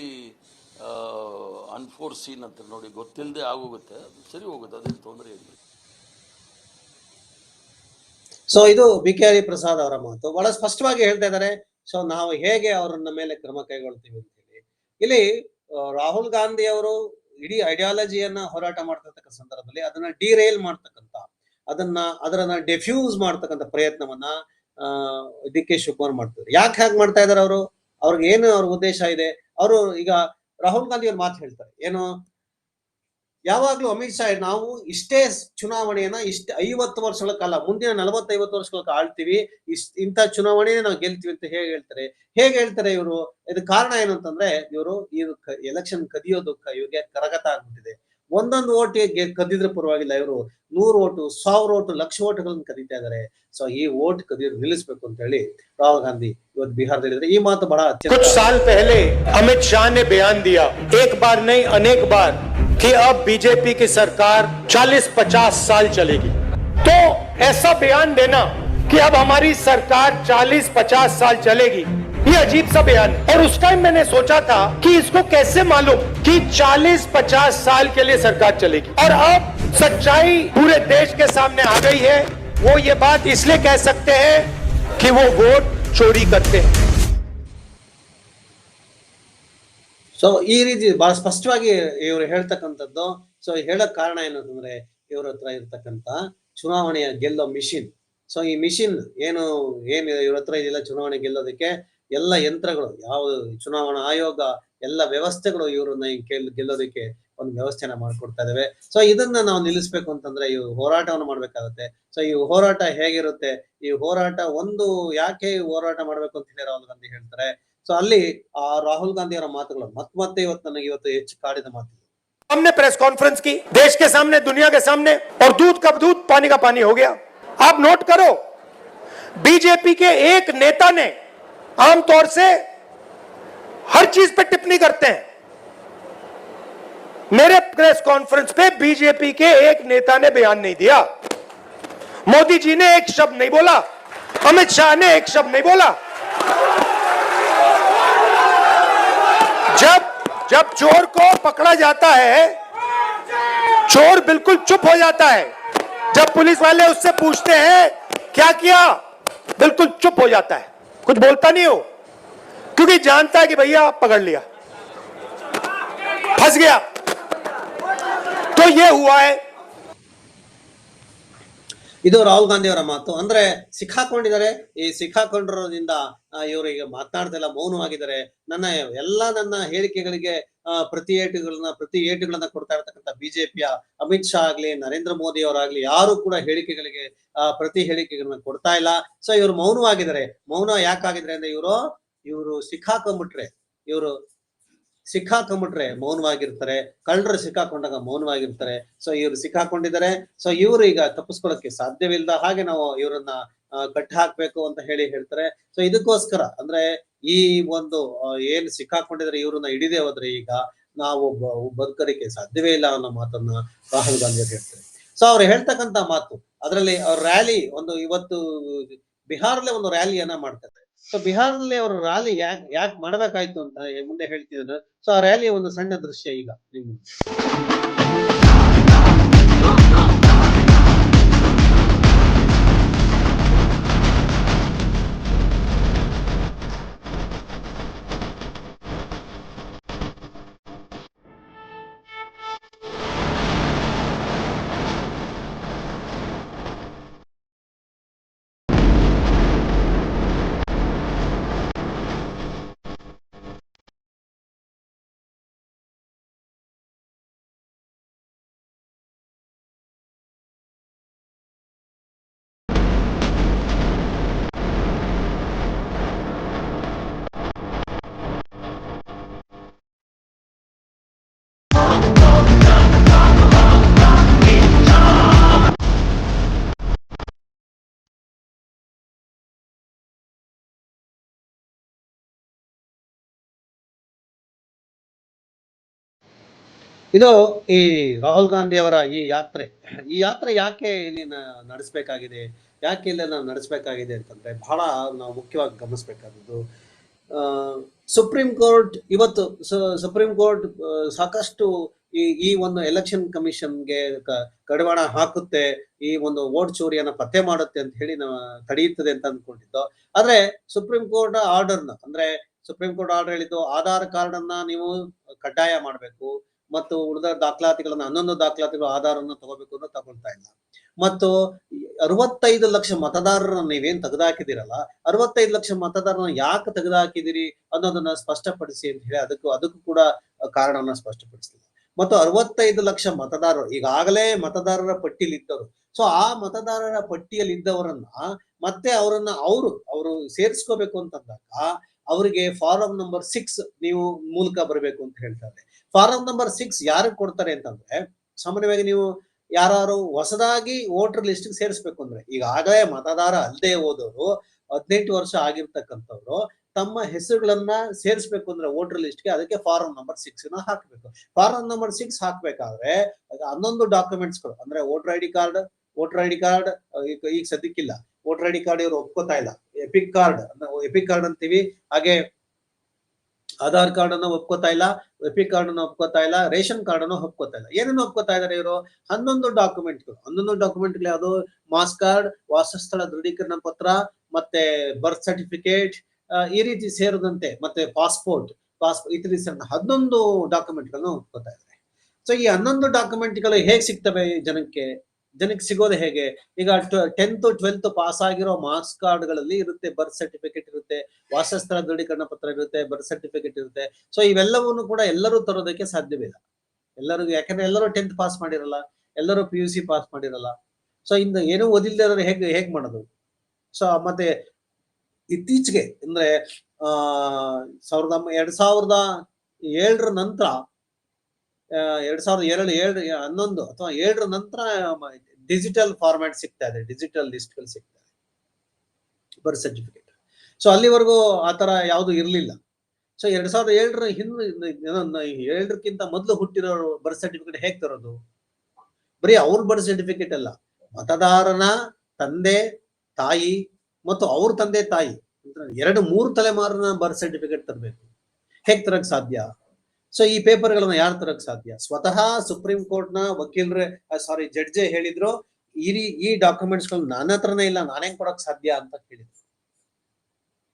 ಅನ್ಫೋರ್ಸೀನ್ ಅಂತ ನೋಡಿ ಗೊತ್ತಿಲ್ಲದೆ ಆಗೋಗುತ್ತೆ. ಸರಿ ಹೋಗುತ್ತೆ, ಅದೇನು ತೊಂದರೆ ಇಲ್ಲ. ಸೊ ಇದು ಬಿ ಕೆ ಹರಿ ಪ್ರಸಾದ್ ಅವರ ಮಾತು. ಬಹಳ ಸ್ಪಷ್ಟವಾಗಿ ಹೇಳ್ತಾ ಇದ್ದಾರೆ. ಸೊ ನಾವು ಹೇಗೆ ಅವರನ್ನ ಮೇಲೆ ಕ್ರಮ ಕೈಗೊಳ್ತೀವಿ ಅಂತ ಹೇಳಿ ಇಲ್ಲಿ ರಾಹುಲ್ ಗಾಂಧಿ ಅವರು ಇಡೀ ಐಡಿಯಾಲಜಿಯನ್ನ ಹೋರಾಟ ಮಾಡ್ತಕ್ಕಂಥ ಸಂದರ್ಭದಲ್ಲಿ ಅದನ್ನ ಡಿರೇಲ್ ಮಾಡ್ತಕ್ಕಂತ ಅದನ್ನ, ಅದರನ್ನ ಡೆಫ್ಯೂಸ್ ಮಾಡ್ತಕ್ಕಂಥ ಪ್ರಯತ್ನವನ್ನ ಡಿ ಕೆ ಶಿವಕುಮಾರ್ ಮಾಡ್ತಿದ್ರು. ಯಾಕೆ ಹಾಗೆ ಮಾಡ್ತಾ ಇದಾರೆ ಅವರು? ಅವ್ರಿಗೆ ಏನು ಅವ್ರ ಉದ್ದೇಶ ಇದೆ? ಅವರು ಈಗ ರಾಹುಲ್ ಗಾಂಧಿ ಅವ್ರ ಮಾತು ಹೇಳ್ತಾರೆ. ಏನು? ಯಾವಾಗ್ಲೂ ಅಮಿತ್ ಶಾ ನಾವು ಇಷ್ಟೇ ಚುನಾವಣೆಯನ್ನ ಇಷ್ಟ ಐವತ್ತು ವರ್ಷಗಳ ಕಾಲ ಮುಂದಿನ ನಲವತ್ತೈವತ್ತು ವರ್ಷಗಳ ಕಾಲ ಆಳ್ತೀವಿ. ಇಷ್ಟ ಇಂಥ ಚುನಾವಣೆನೇ ನಾವು ಗೆಲ್ತೀವಿ ಅಂತ ಹೇಗೆ ಹೇಳ್ತಾರೆ? ಹೇಗೆ ಹೇಳ್ತಾರೆ ಇವರು? ಇದಕ್ಕೆ ಕಾರಣ ಏನು ಅಂತಂದ್ರೆ ಇವರು ಈ ಎಲೆಕ್ಷನ್ ಕದಿಯೋದಕ್ಕೆ ಇವ್ರಿಗೆ ಕರಗತ ಆಗ್ಬಿಟ್ಟಿದೆ. ಒಂದೊಂದು ಓಟ್ ಕದ್ದಿದ್ರೆ ಪರವಾಗಿಲ್ಲ ಇವರು ನೂರು ಓಟು ಸಾವಿರ ಓಟು ಲಕ್ಷ ಓಟುಗಳನ್ನ ಕದೀತಾ ಇದಾರೆ ಸೊ ಈ ಓಟ್ ಕದಿಯೋದು ನಿಲ್ಲಿಸ್ಬೇಕು ಅಂತ ಹೇಳಿ ರಾಹುಲ್ ಗಾಂಧಿ ಇವತ್ತು ಬಿಹಾರದಲ್ಲಿ ಇದ್ದಾರೆ ಈ ಮಾತು ಬಹಳ कुछ ಅತ್ಯಂತ साल पहले अमित शाह ने बयान दिया एक बार नहीं अनेक बार कि अब बीजेपी की सरकार 40-50 साल चलेगी तो ऐसा बयान देना कि अब हमारी सरकार 40-50 साल चलेगी ये अजीब सा बयान है और उस टाइम मैंने सोचा था कि इसको कैसे मालूम कि 40-50 साल के लिए सरकार चलेगी और अब सच्चाई पूरे देश के सामने आ गई है वो ये बात इसलिए कह सकते हैं कि वो वोट चोरी करते हैं ಸೊ ಈ ರೀತಿ ಬಹಳ ಸ್ಪಷ್ಟವಾಗಿ ಇವರು ಹೇಳ್ತಕ್ಕಂಥದ್ದು ಸೊ ಹೇಳಕ್ ಕಾರಣ ಏನು ಅಂತಂದ್ರೆ ಇವ್ರ ಹತ್ರ ಇರ್ತಕ್ಕಂತ ಚುನಾವಣೆಯ ಗೆಲ್ಲೋ ಮಿಷಿನ್ ಸೊ ಈ ಮಿಷಿನ್ ಏನು ಏನ್ ಇವ್ರ ಹತ್ರ ಇದೆಲ್ಲ ಚುನಾವಣೆ ಗೆಲ್ಲೋದಕ್ಕೆ ಎಲ್ಲ ಯಂತ್ರಗಳು ಯಾವ ಚುನಾವಣಾ ಆಯೋಗ ಎಲ್ಲ ವ್ಯವಸ್ಥೆಗಳು ಇವ್ರನ್ನ ಈ ಗೆಲ್ ಗೆಲ್ಲೋದಕ್ಕೆ ಒಂದು ವ್ಯವಸ್ಥೆನ ಮಾಡ್ಕೊಡ್ತಾ ಇದಾವೆ ಸೊ ಇದನ್ನ ನಾವು ನಿಲ್ಲಿಸ್ಬೇಕು ಅಂತಂದ್ರೆ ಈ ಹೋರಾಟವನ್ನು ಮಾಡ್ಬೇಕಾಗುತ್ತೆ ಸೊ ಈ ಹೋರಾಟ ಹೇಗಿರುತ್ತೆ ಈ ಹೋರಾಟ ಒಂದು ಯಾಕೆ ಈ ಹೋರಾಟ ಮಾಡ್ಬೇಕು ಅಂತ ಹೇಳಿ ರಾಹುಲ್ ಗಾಂಧಿ ಹೇಳ್ತಾರೆ ಸೊ ಅಲ್ಲಿ ಆ ರಾಹುಲ್ ಗಾಂಧಿ ಅವರ ಮಾತುಗಳು ಮತ್ ಮತ್ತೆ ಇವತ್ತು ನನಗೆ ಇವತ್ತು ಹೆಚ್ಚು ಕಾಡಿದ ಮಾತು हमने प्रेस कॉन्फ्रेंस की देश के सामने दुनिया के सामने और दूध का दूध पानी का पानी हो गया आप नोट करो बीजेपी के एक नेता ने आमतौर से हर चीज़ पे टिप्पणी करते हैं। मेरे प्रेस कॉन्फ्रेंस पे बीजेपी के एक नेता ने बयान नहीं दिया। मोदी जी ने एक शब्द नहीं बोला। अमित शाह ने एक शब्द नहीं बोला। जब जब चोर को पकड़ा जाता है, चोर बिल्कुल चुप हो जाता है। जब पुलिस वाले उससे पूछते हैं, क्या किया? बिल्कुल चुप हो जाता है। कुछ बोलता नहीं हो क्योंकि जानता है कि भैया पकड़ लिया फंस गया तो ये हुआ है ಇದು ರಾಹುಲ್ ಗಾಂಧಿ ಅವರ ಮಾತು ಅಂದ್ರೆ ಸಿಕ್ಕಾಕೊಂಡಿದ್ದಾರೆ ಈ ಸಿಕ್ಕಾಕೊಂಡಿರೋದ್ರಿಂದ ಇವರು ಈಗ ಮಾತನಾಡ್ತಿಲ್ಲ ಮೌನವಾಗಿದ್ದಾರೆ ನನ್ನ ಎಲ್ಲ ನನ್ನ ಹೇಳಿಕೆಗಳಿಗೆ ಆ, ಪ್ರತಿ ಏಟುಗಳನ್ನ ಪ್ರತಿ ಏಟುಗಳನ್ನ ಕೊಡ್ತಾ ಇರತಕ್ಕಂಥ ಬಿಜೆಪಿಯ ಅಮಿತ್ ಶಾ ಆಗ್ಲಿ, ನರೇಂದ್ರ ಮೋದಿ ಅವರಾಗ್ಲಿ, ಯಾರು ಕೂಡ ಹೇಳಿಕೆಗಳಿಗೆ ಪ್ರತಿ ಹೇಳಿಕೆಗಳನ್ನ ಕೊಡ್ತಾ ಇಲ್ಲ. ಸೊ ಇವರು ಮೌನವಾಗಿದ್ದಾರೆ. ಮೌನ ಯಾಕಾಗಿದ್ರೆ ಅಂದ್ರೆ ಇವರು ಇವರು ಸಿಕ್ಕಾಕೊಂಡ್ಬಿಟ್ರೆ ಇವರು ಸಿಕ್ಕಾಕೊಂಡ್ಬಿಟ್ರೆ ಮೌನವಾಗಿರ್ತಾರೆ. ಕಳ್ಳರು ಸಿಕ್ಕಾಕೊಂಡಾಗ ಮೌನವಾಗಿರ್ತಾರೆ. ಸೊ ಇವರು ಸಿಕ್ಕಾಕೊಂಡಿದ್ದಾರೆ. ಸೊ ಇವರು ಈಗ ತಪ್ಪಿಸ್ಕೊಳ್ಳೋಕೆ ಸಾಧ್ಯವಿಲ್ಲದ ಹಾಗೆ ನಾವು ಇವರನ್ನ ಕಟ್ಟಿ ಹಾಕ್ಬೇಕು ಅಂತ ಹೇಳಿ ಹೇಳ್ತಾರೆ. ಸೊ ಇದಕ್ಕೋಸ್ಕರ ಅಂದ್ರೆ ಈ ಒಂದು ಏನ್ ಸಿಕ್ಕಾಕೊಂಡಿದ್ರೆ ಇವ್ರನ್ನ ಹಿಡಿದೇ ಹೋದ್ರೆ ಈಗ ನಾವು ಬದುಕಲಿಕ್ಕೆ ಸಾಧ್ಯವೇ ಇಲ್ಲ ಅನ್ನೋ ಮಾತನ್ನ ರಾಹುಲ್ ಗಾಂಧಿ ಅವರು ಹೇಳ್ತಾರೆ. ಸೊ ಅವ್ರು ಹೇಳ್ತಕ್ಕಂತ ಮಾತು, ಅದರಲ್ಲಿ ಅವ್ರ ರ್ಯಾಲಿ ಒಂದು ಇವತ್ತು ಬಿಹಾರಲ್ಲೇ ಒಂದು ರ್ಯಾಲಿಯನ್ನ ಮಾಡ್ತಾರೆ. ಸೊ ಬಿಹಾರದಲ್ಲಿ ಅವ್ರ ರ್ಯಾಲಿ ಯಾಕೆ ಯಾಕೆ ಮಾಡ್ಬೇಕಾಯ್ತು ಅಂತ ಮುಂದೆ ಹೇಳ್ತಿದ್ರು. ಸೊ ಆ ರ್ಯಾಲಿ ಒಂದು ಸಣ್ಣ ದೃಶ್ಯ ಈಗ ನಿಮ್ಗೆ. ಇದು ಈ ರಾಹುಲ್ ಗಾಂಧಿ ಅವರ ಈ ಯಾತ್ರೆ. ಈ ಯಾತ್ರೆ ಯಾಕೆ ಇಲ್ಲಿ ನಡೆಸಬೇಕಾಗಿದೆ? ಯಾಕೆ ಇಲ್ಲಿ ನಾವು ನಡೆಸ್ಬೇಕಾಗಿದೆ ಅಂತಂದ್ರೆ ಬಹಳ ನಾವು ಮುಖ್ಯವಾಗಿ ಗಮನಿಸಬೇಕಾದದ್ದು ಸುಪ್ರೀಂ ಕೋರ್ಟ್ ಇವತ್ತು ಸುಪ್ರೀಂ ಕೋರ್ಟ್ ಸಾಕಷ್ಟು ಈ ಈ ಒಂದು ಎಲೆಕ್ಷನ್ ಕಮಿಷನ್ಗೆ ಕಡಿವಾಣ ಹಾಕುತ್ತೆ, ಈ ಒಂದು ವೋಟ್ ಚೋರಿಯನ್ನ ಪತ್ತೆ ಮಾಡುತ್ತೆ ಅಂತ ಹೇಳಿ ನಾವು ತಡೆಯುತ್ತದೆ ಅಂತ ಅಂದ್ಕೊಂಡಿದ್ದು. ಆದ್ರೆ ಸುಪ್ರೀಂ ಕೋರ್ಟ್ ಆರ್ಡರ್ನ, ಅಂದ್ರೆ ಸುಪ್ರೀಂ ಕೋರ್ಟ್ ಆರ್ಡರ್ ಹೇಳಿದ್ದು ಆಧಾರ್ ಕಾರ್ಡ್ ಅನ್ನ ನೀವು ಕಡ್ಡಾಯ ಮಾಡಬೇಕು ಮತ್ತು ಉಳಿದ ದಾಖಲಾತಿಗಳನ್ನ, ಹನ್ನೊಂದು ದಾಖಲಾತಿಗಳ ಆಧಾರವನ್ನು ತಗೋಬೇಕು ಅಂತ ತಗೊಳ್ತಾ ಇಲ್ಲ. ಮತ್ತು ಅರವತ್ತೈದು ಲಕ್ಷ ಮತದಾರರನ್ನ ನೀವೇನ್ ತೆಗೆದಾಕಿದಿರಲ್ಲ ಅರವತ್ತೈದು ಲಕ್ಷ ಮತದಾರರನ್ನ ಯಾಕೆ ತೆಗೆದಾಕಿದಿರಿ ಅನ್ನೋದನ್ನ ಸ್ಪಷ್ಟಪಡಿಸಿ ಅಂತ ಹೇಳಿ ಅದಕ್ಕೂ ಅದಕ್ಕೂ ಕೂಡ ಕಾರಣವನ್ನ ಸ್ಪಷ್ಟಪಡಿಸಿಲ್ಲ ಮತ್ತು ಅರವತ್ತೈದು ಲಕ್ಷ ಮತದಾರರು, ಈಗಾಗಲೇ ಮತದಾರರ ಪಟ್ಟಿಯಲ್ಲಿ ಇದ್ದವರು, ಸೊ ಆ ಮತದಾರರ ಪಟ್ಟಿಯಲ್ಲಿ ಇದ್ದವರನ್ನ ಮತ್ತೆ ಅವರನ್ನ ಅವರು ಅವರು ಸೇರಿಸ್ಕೋಬೇಕು ಅಂತಂದಾಗ ಅವರಿಗೆ ಫಾರಂ ನಂಬರ್ ಸಿಕ್ಸ್ ನೀವು ಮೂಲಕ ಬರಬೇಕು ಅಂತ ಹೇಳ್ತಾರೆ. ಫಾರಂ ನಂಬರ್ ಸಿಕ್ಸ್ ಯಾರಿಗೆ ಕೊಡ್ತಾರೆ ಅಂತಂದ್ರೆ, ಸಾಮಾನ್ಯವಾಗಿ ನೀವು ಯಾರು ಹೊಸದಾಗಿ ವೋಟರ್ ಲಿಸ್ಟ್ ಸೇರಿಸ್ಬೇಕು ಅಂದ್ರೆ ಈಗಾಗಲೇ ಮತದಾರ ಅಲ್ಲದೆ ಹೋದವರು ಹದಿನೆಂಟು ವರ್ಷ ಆಗಿರ್ತಕ್ಕಂಥವ್ರು, ತಮ್ಮ ಹೆಸರುಗಳನ್ನ ಸೇರಿಸ್ಬೇಕು ಅಂದ್ರೆ ವೋಟರ್ ಲಿಸ್ಟ್ಗೆ ಅದಕ್ಕೆ ಫಾರಂ ನಂಬರ್ ಸಿಕ್ಸ್ನ ಹಾಕ್ಬೇಕು. ಫಾರಂ ನಂಬರ್ ಸಿಕ್ಸ್ ಹಾಕ್ಬೇಕಾದ್ರೆ ಹನ್ನೊಂದು ಡಾಕ್ಯುಮೆಂಟ್ಸ್ಗಳು ಅಂದ್ರೆ voter I D card voter I D card ಈಗ ಈಗ ಸದ್ಯಕ್ಕಿಲ್ಲ. ವೋಟರ್ ಐ ಡಿ ಕಾರ್ಡ್ ಇವರು ಒಪ್ಕೋತಾ ಇಲ್ಲ. ಎಪಿಕ್ ಕಾರ್ಡ್ ಎಪಿಕ್ ಕಾರ್ಡ್ ಅಂತೀವಿ. ಹಾಗೆ ಆಧಾರ್ ಕಾರ್ಡ್ ಅನ್ನ ಒಪ್ಕೋತಾ ಇಲ್ಲ ಎಪಿ ಕಾರ್ಡ್ ಅನ್ನ ಒಪ್ಕೋತಾ ಇಲ್ಲ, ರೇಷನ್ ಕಾರ್ಡ್ ಅನ್ನು ಒಪ್ಕೋತಾ ಇಲ್ಲ. ಏನೇನು ಒಪ್ಕೋತಾ ಇದಾರೆ ಇವರು? ಹನ್ನೊಂದು ಡಾಕ್ಯುಮೆಂಟ್ಗಳು. ಹನ್ನೊಂದು ಡಾಕ್ಯುಮೆಂಟ್ಗಳು ಯಾವುದು? ಮಾಸ್ ಕಾರ್ಡ್, ವಾಸಸ್ಥಳ ದೃಢೀಕರಣ ಪತ್ರ, ಮತ್ತೆ ಬರ್ತ್ ಸರ್ಟಿಫಿಕೇಟ್ ಈ ರೀತಿ ಸೇರಿದಂತೆ, ಮತ್ತೆ ಪಾಸ್ಪೋರ್ಟ್ ಪಾಸ್ಪೋರ್ಟ್ ಈ ರೀತಿ ಹನ್ನೊಂದು ಡಾಕ್ಯುಮೆಂಟ್ಗಳನ್ನು ಒಪ್ಕೋತಾ ಇದ್ದಾರೆ ಸೊ ಈ ಹನ್ನೊಂದು ಡಾಕ್ಯುಮೆಂಟ್ಗಳು ಹೇಗೆ ಸಿಗ್ತವೆ ಜನಕ್ಕೆ? ಜನಕ್ಕೆ ಸಿಗೋದು ಹೇಗೆ? ಈಗ ಟೆಂತ್ ಟ್ವೆಲ್ತ್ ಪಾಸ್ ಆಗಿರೋ ಮಾರ್ಕ್ಸ್ ಕಾರ್ಡ್ಗಳಲ್ಲಿ ಇರುತ್ತೆ ಬರ್ತ್ ಸರ್ಟಿಫಿಕೇಟ್ ಇರುತ್ತೆ, ವಾಸಸ್ಥಳ ದೃಢೀಕರಣ ಪತ್ರ ಇರುತ್ತೆ ಬರ್ತ್ ಸರ್ಟಿಫಿಕೇಟ್ ಇರುತ್ತೆ. ಸೊ ಇವೆಲ್ಲವನ್ನು ಕೂಡ ಎಲ್ಲರೂ ತರೋದಕ್ಕೆ ಸಾಧ್ಯವಿಲ್ಲ. ಎಲ್ಲರಿಗೂ, ಯಾಕಂದ್ರೆ ಎಲ್ಲರೂ ಟೆಂತ್ ಪಾಸ್ ಮಾಡಿರಲ್ಲ, ಎಲ್ಲರೂ ಪಿ ಯು ಪಾಸ್ ಮಾಡಿರಲ್ಲ. ಸೊ ಇಂದ ಏನೂ ಓದಿಲ್ಲದೆ ಹೇಗೆ, ಹೇಗ್ ಮಾಡೋದು? ಸೊ ಮತ್ತೆ ಇತ್ತೀಚೆಗೆ, ಅಂದ್ರೆ, ಆ, ಸಾವಿರದ ಎರಡ್ ಸಾವಿರದ ಏಳರ ನಂತರ ಎರಡ್ ಸಾವಿರದ ಎರಡು ಏಳು, ಹನ್ನೊಂದು ಅಥವಾ ಏಳರ ನಂತರ ಡಿಜಿಟಲ್ ಫಾರ್ಮ್ಯಾಟ್ ಸಿಗ್ತಾ ಇದೆ ಡಿಜಿಟಲ್ ಲಿಸ್ಟ್ಗಳು ಸಿಗ್ತಾ ಇದೆ. ಬರ್ತ್ ಸರ್ಟಿಫಿಕೇಟ್ ಸೊ ಅಲ್ಲಿವರೆಗೂ ಆ ತರ ಯಾವುದು ಇರಲಿಲ್ಲ. ಸೊ ಎರಡ್ ಸಾವಿರದ ಏಳರ ಹಿಂದೆ ಏಳರಕ್ಕಿಂತ ಮೊದಲು ಹುಟ್ಟಿರೋ ಬರ್ತ್ ಸರ್ಟಿಫಿಕೇಟ್ ಹೇಗ್ ತರೋದು? ಬರೀ ಅವ್ರ ಬರ್ತ್ ಸರ್ಟಿಫಿಕೇಟ್ ಅಲ್ಲ. ಮತದಾರನ ತಂದೆ, ತಾಯಿ ಮತ್ತು ಅವ್ರ ತಂದೆ, ತಾಯಿ. ಎರಡು ಮೂರು ತಲೆಮಾರಿನ ಬರ್ತ್ ಸರ್ಟಿಫಿಕೇಟ್ ತರಬೇಕು. ಹೇಗ್ ತರಕ್ ಸಾಧ್ಯ? ಸೊ ಈ ಪೇಪರ್ಗಳನ್ನ ಯಾರು ತರಕ್ ಸಾಧ್ಯ? ಸ್ವತಃ ಸುಪ್ರೀಂ ಕೋರ್ಟ್ನ ವಕೀಲರೇ ಸಾರಿ ಜಡ್ಜೆ ಹೇಳಿದ್ರು, ಈ ಈ ಡಾಕ್ಯುಮೆಂಟ್ಸ್ಗಳು ನನ್ನ ಹತ್ರನೇ ಇಲ್ಲ, ನಾನೇ ಕೊಡಕ್ ಸಾಧ್ಯ ಅಂತ ಕೇಳಿದ್ರು.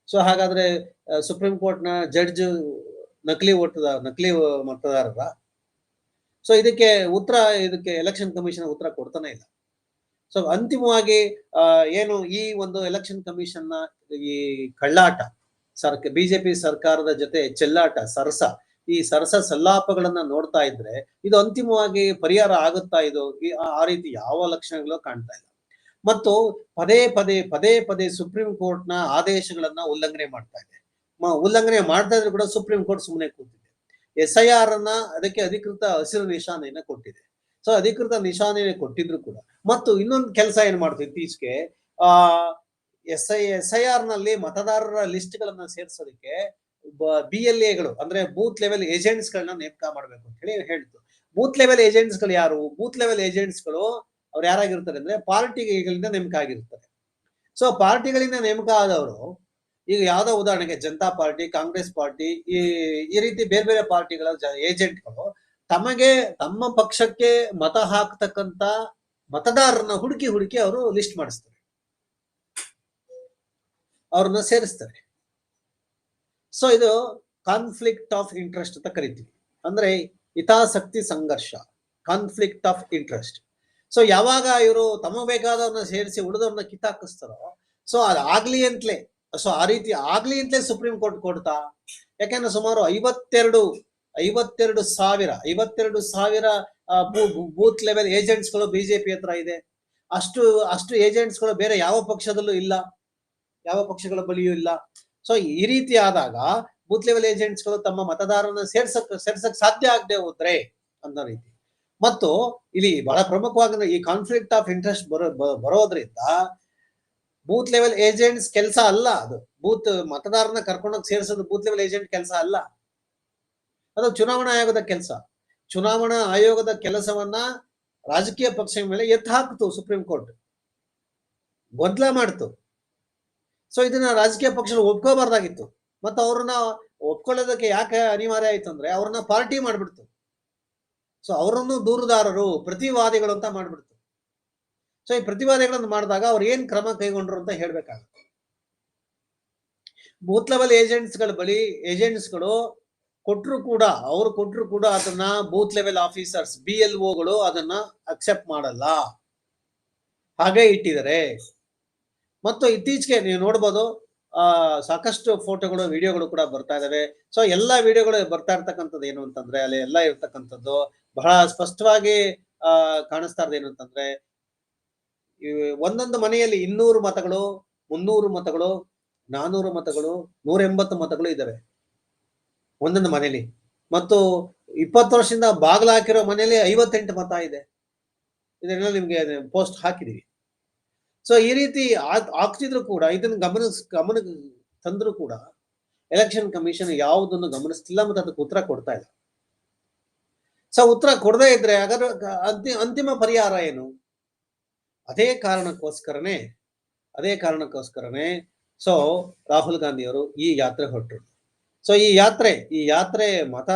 ಸೊ ಹಾಗಾದ್ರೆ ಸುಪ್ರೀಂ ಕೋರ್ಟ್ನ ಜಡ್ಜ್ ನಕಲಿ ಓಟದ, ನಕಲಿ ಮತದಾರರ ಸೊ ಇದಕ್ಕೆ ಉತ್ತರ, ಇದಕ್ಕೆ ಎಲೆಕ್ಷನ್ ಕಮಿಷನ್ ಉತ್ತರ ಕೊಡ್ತಾನೆ ಇಲ್ಲ. ಸೊ ಅಂತಿಮವಾಗಿ ಏನು ಈ ಒಂದು ಎಲೆಕ್ಷನ್ ಕಮಿಷನ್ನ ಈ ಕಳ್ಳಾಟ, ಸರ್ಕ ಬಿಜೆಪಿ ಸರ್ಕಾರದ ಜೊತೆ ಚೆಲ್ಲಾಟ, ಸರಸ ಈ ಸರಸ ಸಲ್ಲಾಪಗಳನ್ನ ನೋಡ್ತಾ ಇದ್ರೆ ಇದು ಅಂತಿಮವಾಗಿ ಪರಿಹಾರ ಆಗುತ್ತಾ ಇದು? ಆ- ರೀತಿ ಯಾವ ಲಕ್ಷಣಗಳು ಕಾಣ್ತಾ ಇಲ್ಲ. ಮತ್ತು ಪದೇ ಪದೇ ಪದೇ ಪದೇ ಸುಪ್ರೀಂ ಕೋರ್ಟ್ನ ಆದೇಶಗಳನ್ನ ಉಲ್ಲಂಘನೆ ಮಾಡ್ತಾ ಇದೆ. ಉಲ್ಲಂಘನೆ ಮಾಡ್ತಾ ಇದ್ರು ಕೂಡ ಸುಪ್ರೀಂ ಕೋರ್ಟ್ ಸುಮ್ಮನೆ ಕೂತಿದೆ. ಎಸ್ ಐ ಆರ್ ಅನ್ನ ಅದಕ್ಕೆ ಅಧಿಕೃತ ಹಸಿರು ನಿಶಾನೆಯನ್ನ ಕೊಟ್ಟಿದೆ. ಸೊ, ಅಧಿಕೃತ ನಿಶಾನೆಯನ್ನು ಕೊಟ್ಟಿದ್ರು ಕೂಡ. ಮತ್ತು ಇನ್ನೊಂದು ಕೆಲಸ ಏನ್ ಮಾಡ್ತು ಇತ್ತೀಚೆಗೆ, ಆ ಎಸ್ ಐ ಎಸ್ ಐ ಆರ್ನಲ್ಲಿ ಮತದಾರರ ಲಿಸ್ಟ್ ಗಳನ್ನ ಸೇರ್ಸೋದಕ್ಕೆ ಬಿ ಎಲ್ ಎಗಳು ಅಂದ್ರೆ ಬೂತ್ ಲೆವೆಲ್ ಏಜೆಂಟ್ಸ್ ಗಳನ್ನ ನೇಮಕ ಮಾಡಬೇಕು ಅಂತ ಹೇಳಿ ಹೇಳ್ತು. ಬೂತ್ ಲೆವೆಲ್ ಏಜೆಂಟ್ಸ್ಗಳು ಯಾರು? ಬೂತ್ ಲೆವೆಲ್ ಏಜೆಂಟ್ಸ್ಗಳು ಅವ್ರು ಯಾರಾಗಿರ್ತಾರೆ ಅಂದ್ರೆ ಪಾರ್ಟಿಗಳಿಂದ ನೇಮಕ ಆಗಿರ್ತಾರೆ. ಸೊ ಪಾರ್ಟಿಗಳಿಂದ ನೇಮಕ ಆದವರು, ಈಗ ಯಾವ್ದೋ ಉದಾಹರಣೆಗೆ ಜನತಾ ಪಾರ್ಟಿ, ಕಾಂಗ್ರೆಸ್ ಪಾರ್ಟಿ, ಈ ಈ ರೀತಿ ಬೇರೆ ಬೇರೆ ಪಾರ್ಟಿಗಳ ಏಜೆಂಟ್ಗಳು ತಮಗೆ ತಮ್ಮ ಪಕ್ಷಕ್ಕೆ ಮತ ಹಾಕ್ತಕ್ಕಂತ ಮತದಾರರನ್ನ ಹುಡುಕಿ ಹುಡುಕಿ ಅವರು ಲಿಸ್ಟ್ ಮಾಡಿಸ್ತಾರೆ. ಅವ್ರನ್ನ ಸೇರಿಸ್ತಾರೆ. ಸೊ ಇದು ಕಾನ್ಫ್ಲಿಕ್ಟ್ ಆಫ್ ಇಂಟ್ರೆಸ್ಟ್ ಅಂತ ಕರಿತೀವಿ. ಅಂದ್ರೆ ಹಿತಾಸಕ್ತಿ ಸಂಘರ್ಷ ಕಾನ್ಫ್ಲಿಕ್ಟ್ ಆಫ್ ಇಂಟ್ರೆಸ್ಟ್ ಸೊ ಯಾವಾಗ ಇವರು ತಮಗ್ ಬೇಕಾದವ್ರನ್ನ ಸೇರಿಸಿ ಉಳಿದವ್ರನ್ನ ಕಿತ್ತಾಕಿಸ್ತಾರೋ ಸೊ ಅದು ಆಗ್ಲಿ ಅಂತಲೇ. ಸೊ ಆ ರೀತಿ ಆಗ್ಲಿ ಅಂತಲೇ ಸುಪ್ರೀಂ ಕೋರ್ಟ್ ಕೊಡ್ತಾ, ಯಾಕೆಂದ್ರೆ ಸುಮಾರು ಐವತ್ತೆರಡು ಐವತ್ತೆರಡು ಸಾವಿರ ಐವತ್ತೆರಡು ಸಾವಿರ ಬೂತ್ ಲೆವೆಲ್ ಏಜೆಂಟ್ಸ್ಗಳು ಬಿಜೆಪಿ ಹತ್ರ ಇದೆ. ಅಷ್ಟು ಅಷ್ಟು ಏಜೆಂಟ್ಸ್ಗಳು ಬೇರೆ ಯಾವ ಪಕ್ಷದಲ್ಲೂ ಇಲ್ಲ. ಯಾವ ಪಕ್ಷಗಳ ಬಳಿಯೂ ಇಲ್ಲ. ಸೊ ಈ ರೀತಿ ಆದಾಗ ಬೂತ್ ಲೆವೆಲ್ ಏಜೆಂಟ್ಸ್ಗಳು ತಮ್ಮ ಮತದಾರರನ್ನ ಸೇರ್ಸಕ್ ಸೇರ್ಸಕ್ ಸಾಧ್ಯ ಆಗದೆ ಹೋದ್ರೆ ಅನ್ನೋ ರೀತಿ. ಮತ್ತು ಇಲ್ಲಿ ಬಹಳ ಪ್ರಮುಖವಾಗಿ ಈ ಕಾನ್ಫ್ಲಿಕ್ಟ್ ಆಫ್ ಇಂಟ್ರೆಸ್ಟ್ ಬರೋ ಬರೋದ್ರಿಂದ ಬೂತ್ ಲೆವೆಲ್ ಏಜೆಂಟ್ಸ್ ಕೆಲಸ ಅಲ್ಲ ಅದು. ಬೂತ್ ಮತದಾರನ ಕರ್ಕೊಂಡೋಗಿ ಸೇರಿಸೋದು ಬೂತ್ ಲೆವೆಲ್ ಏಜೆಂಟ್ ಕೆಲಸ ಅಲ್ಲ. ಅದು ಚುನಾವಣಾ ಆಯೋಗದ ಕೆಲಸ. ಚುನಾವಣಾ ಆಯೋಗದ ಕೆಲಸವನ್ನ ರಾಜಕೀಯ ಪಕ್ಷಗಳ ಮೇಲೆ ಎತ್ತು ಹಾಕ್ತು ಸುಪ್ರೀಂ ಕೋರ್ಟ್. ಗೊಂದಲ ಮಾಡ್ತು. ಸೊ ಇದನ್ನ ರಾಜಕೀಯ ಪಕ್ಷಗಳು ಒಪ್ಕೋಬಾರ್ದಾಗಿತ್ತು. ಮತ್ತು ಅವ್ರನ್ನ ಒಪ್ಕೊಳ್ಳೋದಕ್ಕೆ ಯಾಕೆ ಅನಿವಾರ್ಯ ಆಯ್ತು ಅಂದ್ರೆ ಅವ್ರನ್ನ ಪಾರ್ಟಿ ಮಾಡ್ಬಿಡ್ತು. ಸೊ ಅವರನ್ನು ದೂರುದಾರರು, ಪ್ರತಿವಾದಿಗಳು ಅಂತ ಮಾಡ್ಬಿಡ್ತು. ಸೊ ಈ ಪ್ರತಿವಾದಿಗಳನ್ನು ಮಾಡಿದಾಗ ಅವ್ರು ಏನ್ ಕ್ರಮ ಕೈಗೊಂಡ್ರು ಅಂತ ಹೇಳ್ಬೇಕಾಗುತ್ತೆ. ಬೂತ್ ಲೆವೆಲ್ ಏಜೆಂಟ್ಸ್ಗಳ ಬಳಿ ಏಜೆಂಟ್ಸ್ಗಳು ಕೊಟ್ರು ಕೂಡ, ಅವರು ಕೊಟ್ಟರು ಕೂಡ ಅದನ್ನ booth level officers B L ಒಗಳು ಅದನ್ನ ಅಕ್ಸೆಪ್ಟ್ ಮಾಡಲ್ಲ. ಹಾಗೆ ಇಟ್ಟಿದ್ದಾರೆ. ಮತ್ತು ಇತ್ತೀಚೆಗೆ ನೀವು ನೋಡ್ಬೋದು, ಆ, ಸಾಕಷ್ಟು ಫೋಟೋಗಳು, ವಿಡಿಯೋಗಳು ಕೂಡ ಬರ್ತಾ ಇದಾವೆ. ಸೊ ಎಲ್ಲಾ ವಿಡಿಯೋಗಳು ಬರ್ತಾ ಇರ್ತಕ್ಕಂಥದ್ದು ಏನು ಅಂತಂದ್ರೆ, ಅಲ್ಲಿ ಎಲ್ಲ ಇರ್ತಕ್ಕಂಥದ್ದು ಬಹಳ ಸ್ಪಷ್ಟವಾಗಿ, ಆ, ಕಾಣಿಸ್ತಾ ಇರೋದು ಏನು ಅಂತಂದ್ರೆ ಒಂದೊಂದು ಮನೆಯಲ್ಲಿ ಇನ್ನೂರು ಮತಗಳು, ಮುನ್ನೂರು ಮತಗಳು, ನಾನೂರು ಮತಗಳು ನೂರ ಎಂಬತ್ತು ಮತಗಳು ಇದಾವೆ. ಒಂದೊಂದು ಮನೆಯಲ್ಲಿ. ಮತ್ತು ಇಪ್ಪತ್ತು ವರ್ಷದಿಂದ ಬಾಗಿಲು ಹಾಕಿರೋ ಮನೆಯಲ್ಲಿ ಐವತ್ತೆಂಟು ಮತ ಇದೆ. ಇದನ್ನೆಲ್ಲ ನಿಮ್ಗೆ ಪೋಸ್ಟ್ ಹಾಕಿದೀವಿ. ಸೊ ಈ ರೀತಿ ಆಗ್ತಿದ್ರು ಕೂಡ, ಇದನ್ನು ಗಮನಿಸ್ ಗಮನ ತಂದ್ರು ಕೂಡ ಎಲೆಕ್ಷನ್ ಕಮಿಷನ್ ಯಾವುದನ್ನು ಗಮನಿಸ್ತಿಲ್ಲ ಮತ್ತೆ ಅದಕ್ಕೆ ಉತ್ತರ ಕೊಡ್ತಾ ಇಲ್ಲ. ಸೊ ಉತ್ತರ ಕೊಡದೇ ಇದ್ರೆ ಅಂತಿ ಅಂತಿಮ ಪರಿಹಾರ ಏನು? ಅದೇ ಕಾರಣಕ್ಕೋಸ್ಕರನೇ ಅದೇ ಕಾರಣಕ್ಕೋಸ್ಕರನೇ ಸೊ ರಾಹುಲ್ ಗಾಂಧಿಯವರು ಈ ಯಾತ್ರೆ ಹೊರಟರು. ಸೊ ಈ ಯಾತ್ರೆ ಈ ಯಾತ್ರೆ ಮತ,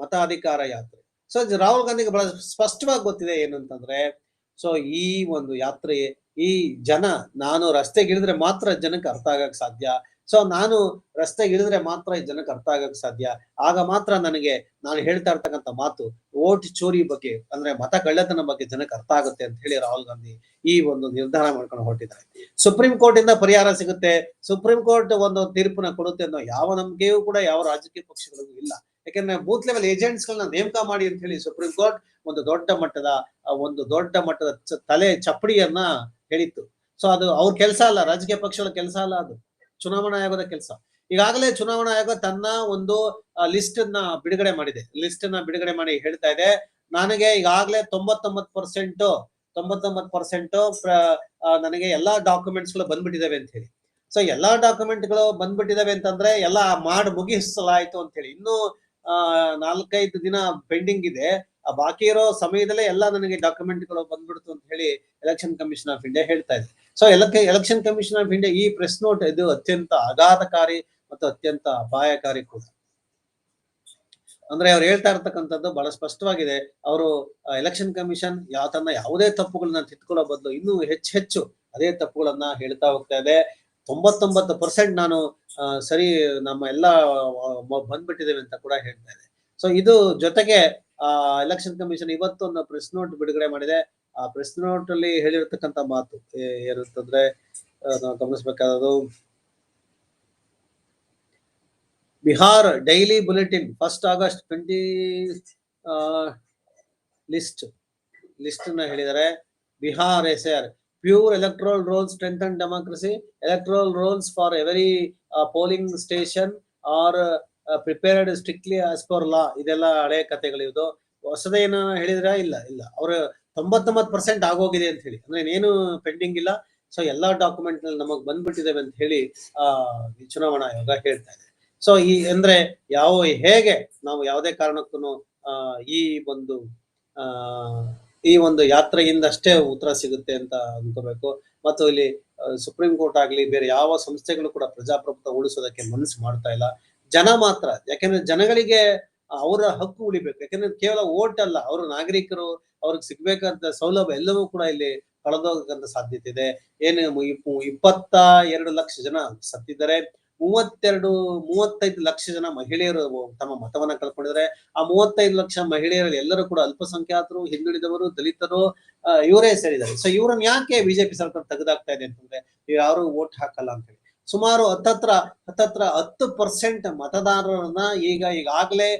ಮತಾಧಿಕಾರ ಯಾತ್ರೆ. ಸೊ ರಾಹುಲ್ ಗಾಂಧಿಗೆ ಬಹಳ ಸ್ಪಷ್ಟವಾಗಿ ಗೊತ್ತಿದೆ ಏನು ಅಂತಂದ್ರೆ ಸೊ ಈ ಒಂದು ಯಾತ್ರೆ ಈ ಜನ ನಾನು ರಸ್ತೆಗಿಳಿದ್ರೆ ಮಾತ್ರ ಜನಕ್ಕೆ ಅರ್ಥ ಆಗಕ್ ಸಾಧ್ಯ. ಸೊ ನಾನು ರಸ್ತೆಗಿಳಿದ್ರೆ ಮಾತ್ರ ಈ ಜನಕ್ಕೆ ಅರ್ಥ ಆಗಕ್ ಸಾಧ್ಯ. ಆಗ ಮಾತ್ರ ನನಗೆ ನಾನು ಹೇಳ್ತಾ ಇರ್ತಕ್ಕಂಥ ಮಾತು, ಓಟ್ ಚೋರಿ ಬಗ್ಗೆ, ಅಂದ್ರೆ ಮತ ಕಳ್ಳತನ ಬಗ್ಗೆ ಜನಕ್ಕೆ ಅರ್ಥ ಆಗುತ್ತೆ ಅಂತ ಹೇಳಿ ರಾಹುಲ್ ಗಾಂಧಿ ಈ ಒಂದು ನಿರ್ಧಾರ ಮಾಡ್ಕೊಂಡು ಹೊರಟಿದ್ದಾರೆ. ಸುಪ್ರೀಂ ಕೋರ್ಟ್ ಇಂದ ಪರಿಹಾರ ಸಿಗುತ್ತೆ. ಸುಪ್ರೀಂ ಕೋರ್ಟ್ ಒಂದು ತೀರ್ಪನ್ನ ಕೊಡುತ್ತೆ ಅನ್ನೋ ಯಾವ ನಂಬಿಕೆಯೂ ಕೂಡ ಯಾವ ರಾಜಕೀಯ ಪಕ್ಷಗಳಿಗೂ ಇಲ್ಲ. ಯಾಕಂದ್ರೆ ಬೂತ್ ಲೆವೆಲ್ ಏಜೆಂಟ್ಸ್ ಗಳನ್ನ ನೇಮಕ ಮಾಡಿ ಅಂತ ಹೇಳಿ ಸುಪ್ರೀಂ ಕೋರ್ಟ್ ಒಂದು ದೊಡ್ಡ ಮಟ್ಟದ, ಒಂದು ದೊಡ್ಡ ಮಟ್ಟದ ತಲೆ ಚಪ್ಪಡಿಯನ್ನ ಹೇಳಿತ್ತು. ಸೊ ಅದು ಅವ್ರ ಕೆಲಸ ಅಲ್ಲ, ರಾಜಕೀಯ ಪಕ್ಷಗಳ ಕೆಲಸ ಅಲ್ಲ ಅದು. ಚುನಾವಣಾ ಆಯೋಗದ ಕೆಲಸ. ಈಗಾಗಲೇ ಚುನಾವಣಾ ಆಯೋಗ ತನ್ನ ಒಂದು ಲಿಸ್ಟ್ನ ಬಿಡುಗಡೆ ಮಾಡಿದೆ. ಲಿಸ್ಟ್ನ ಬಿಡುಗಡೆ ಮಾಡಿ ಹೇಳ್ತಾ ಇದೆ. ನನಗೆ ಈಗಾಗಲೇ ತೊಂಬತ್ತೊಂಬತ್ತು ಪರ್ಸೆಂಟ್ ತೊಂಬತ್ತೊಂಬತ್ತು ಪರ್ಸೆಂಟ್ ನನಗೆ ಎಲ್ಲಾ ಡಾಕ್ಯುಮೆಂಟ್ಸ್ಗಳು ಬಂದ್ಬಿಟ್ಟಿದಾವೆ ಅಂತ ಹೇಳಿ. ಸೊ ಎಲ್ಲಾ ಡಾಕ್ಯುಮೆಂಟ್ಗಳು ಬಂದ್ಬಿಟ್ಟಿದಾವೆ ಅಂತಂದ್ರೆ ಎಲ್ಲ ಮಾಡಿ ಮುಗಿಸಲಾಯ್ತು ಅಂತ ಹೇಳಿ. ಇನ್ನು ನಾಲ್ಕೈದು ದಿನ ಪೆಂಡಿಂಗ್ ಇದೆ. ಆ ಬಾಕಿ ಇರೋ ಸಮಯದಲ್ಲೇ ಎಲ್ಲ ನನಗೆ ಡಾಕ್ಯುಮೆಂಟ್ಗಳು ಬಂದ್ಬಿಡ್ತು ಅಂತ ಹೇಳಿ ಎಲೆಕ್ಷನ್ ಕಮಿಷನ್ ಆಫ್ ಇಂಡಿಯಾ ಹೇಳ್ತಾ ಇದೆ so election commission of India ಈ ಪ್ರೆಸ್ ನೋಟ್ ಇದು ಅತ್ಯಂತ ಆಘಾತಕಾರಿ ಮತ್ತು ಅತ್ಯಂತ ಅಪಾಯಕಾರಿ ಕೂಡ. ಅಂದ್ರೆ ಅವ್ರು ಹೇಳ್ತಾ ಇರ್ತಕ್ಕಂಥದ್ದು ಬಹಳ ಸ್ಪಷ್ಟವಾಗಿದೆ. ಅವರು ಎಲೆಕ್ಷನ್ ಕಮಿಷನ್ ಯಾವ ತನ್ನ ಯಾವುದೇ ತಪ್ಪುಗಳನ್ನ ತಿದ್ಕೊಳ್ಳೋ ಬದಲು ಇನ್ನೂ ಹೆಚ್ಚು ಹೆಚ್ಚು ಅದೇ ತಪ್ಪುಗಳನ್ನ ಹೇಳ್ತಾ ಹೋಗ್ತಾ ಇದೆ. ತೊಂಬತ್ತೊಂಬತ್ತು ಪರ್ಸೆಂಟ್ ನಾನು ಸರಿ ನಮ್ಮ ಎಲ್ಲ ಬಂದ್ಬಿಟ್ಟಿದ್ದೇವೆ ಅಂತ ಕೂಡ ಹೇಳ್ತಾ ಇದೆ. ಸೊ ಇದು ಜೊತೆಗೆ ಎಲೆಕ್ಷನ್ ಕಮಿಷನ್ ಇವತ್ತು ಒಂದು ಪ್ರೆಸ್ ನೋಟ್ ಬಿಡುಗಡೆ ಮಾಡಿದೆ. ಆ ಪ್ರೆಸ್ ನೋಟ್ ಅಲ್ಲಿ ಹೇಳಿರ್ತಕ್ಕಂಥ ಮಾತು ಏನಂತಂದ್ರೆ ನಾವು ಗಮನಿಸಬೇಕಾದದು Bihar daily bulletin first August twenty list ಲಿಸ್ಟ್ನ ಹೇಳಿದರೆ Bihar S R pure electoral roll strength and democracy electoral rolls for every polling station are prepared strictly as per law ಇದೆಲ್ಲ ಹಳೆ ಕಥೆಗಳಿದು ಹೊಸದೇನ ಹೇಳಿದ್ರ? ಇಲ್ಲ ಇಲ್ಲ. ಅವ್ರ ತೊಂಬತ್ತೊಂಬತ್ತು ಪರ್ಸೆಂಟ್ ಆಗೋಗಿದೆ ಅಂತ ಹೇಳಿ. ಅಂದ್ರೆ ಏನು ಪೆಂಡಿಂಗ್ ಇಲ್ಲ. ಸೊ ಎಲ್ಲಾ ಡಾಕ್ಯುಮೆಂಟ್ನಲ್ಲಿ ನಮಗ್ ಬಂದ್ಬಿಟ್ಟಿದ್ದೇವೆ ಅಂತ ಹೇಳಿ, ಆ ಚುನಾವಣಾ ಆಯೋಗ ಹೇಳ್ತಾ ಇದೆ. ಸೊ ಈ ಅಂದ್ರೆ ಯಾವ, ಹೇಗೆ ನಾವು ಯಾವುದೇ ಕಾರಣಕ್ಕೂ ಈ ಒಂದು, ಆ, ಈ ಒಂದು ಯಾತ್ರೆಯಿಂದ ಅಷ್ಟೇ ಉತ್ತರ ಸಿಗುತ್ತೆ ಅಂತ ಅನ್ಕೋಬೇಕು. ಮತ್ತು ಇಲ್ಲಿ ಸುಪ್ರೀಂ ಕೋರ್ಟ್ ಆಗ್ಲಿ ಬೇರೆ ಯಾವ ಸಂಸ್ಥೆಗಳು ಕೂಡ ಪ್ರಜಾಪ್ರಭುತ್ವ ಉಳಿಸೋದಕ್ಕೆ ಮನಸ್ಸು ಮಾಡ್ತಾ ಇಲ್ಲ. ಜನ ಮಾತ್ರ. ಯಾಕಂದ್ರೆ ಜನಗಳಿಗೆ ಅವರ ಹಕ್ಕು ಉಳಿಬೇಕು. ಯಾಕಂದ್ರೆ ಕೇವಲ ಓಟ್ ಅಲ್ಲ, ಅವರ ನಾಗರಿಕರು, ಅವ್ರಿಗೆ ಸಿಗ್ಬೇಕಂತ ಸೌಲಭ್ಯ ಎಲ್ಲವೂ ಕೂಡ ಇಲ್ಲಿ ಕಳೆದೋಗಕ್ಕಂತ ಸಾಧ್ಯತೆ ಇದೆ. ಏನು ಇಪ್- ಇಪ್ಪತ್ತ ಎರಡು ಲಕ್ಷ ಜನ ಸತ್ತಿದ್ದಾರೆ. ಮೂವತ್ತೆರಡು, ಮೂವತ್ತೈದು ಲಕ್ಷ ಜನ ಮಹಿಳೆಯರು ತಮ್ಮ ಮತವನ್ನ ಕಳ್ಕೊಂಡಿದ್ದಾರೆ. ಆ ಮೂವತ್ತೈದು ಲಕ್ಷ ಮಹಿಳೆಯರಲ್ಲಿ ಎಲ್ಲರೂ ಕೂಡ ಅಲ್ಪಸಂಖ್ಯಾತರು, ಹಿಂದುಳಿದವರು, ದಲಿತರು ಇವರೇ ಸೇರಿದ್ದಾರೆ. ಸೊ ಇವ್ರನ್ನ ಯಾಕೆ ಬಿಜೆಪಿ ಸರ್ಕಾರ ತೆಗೆದಾಗ್ತಾ ಇದೆ ಅಂತಂದ್ರೆ, ಯಾರು ವೋಟ್ ಹಾಕಲ್ಲ ಅಂತ ಹೇಳಿ. ಸುಮಾರು ಹತ್ತತ್ರ ಹತ್ತತ್ರ ಹತ್ತು ಪರ್ಸೆಂಟ್ ಮತದಾರರನ್ನ ಈಗ ಈಗಾಗಲೇ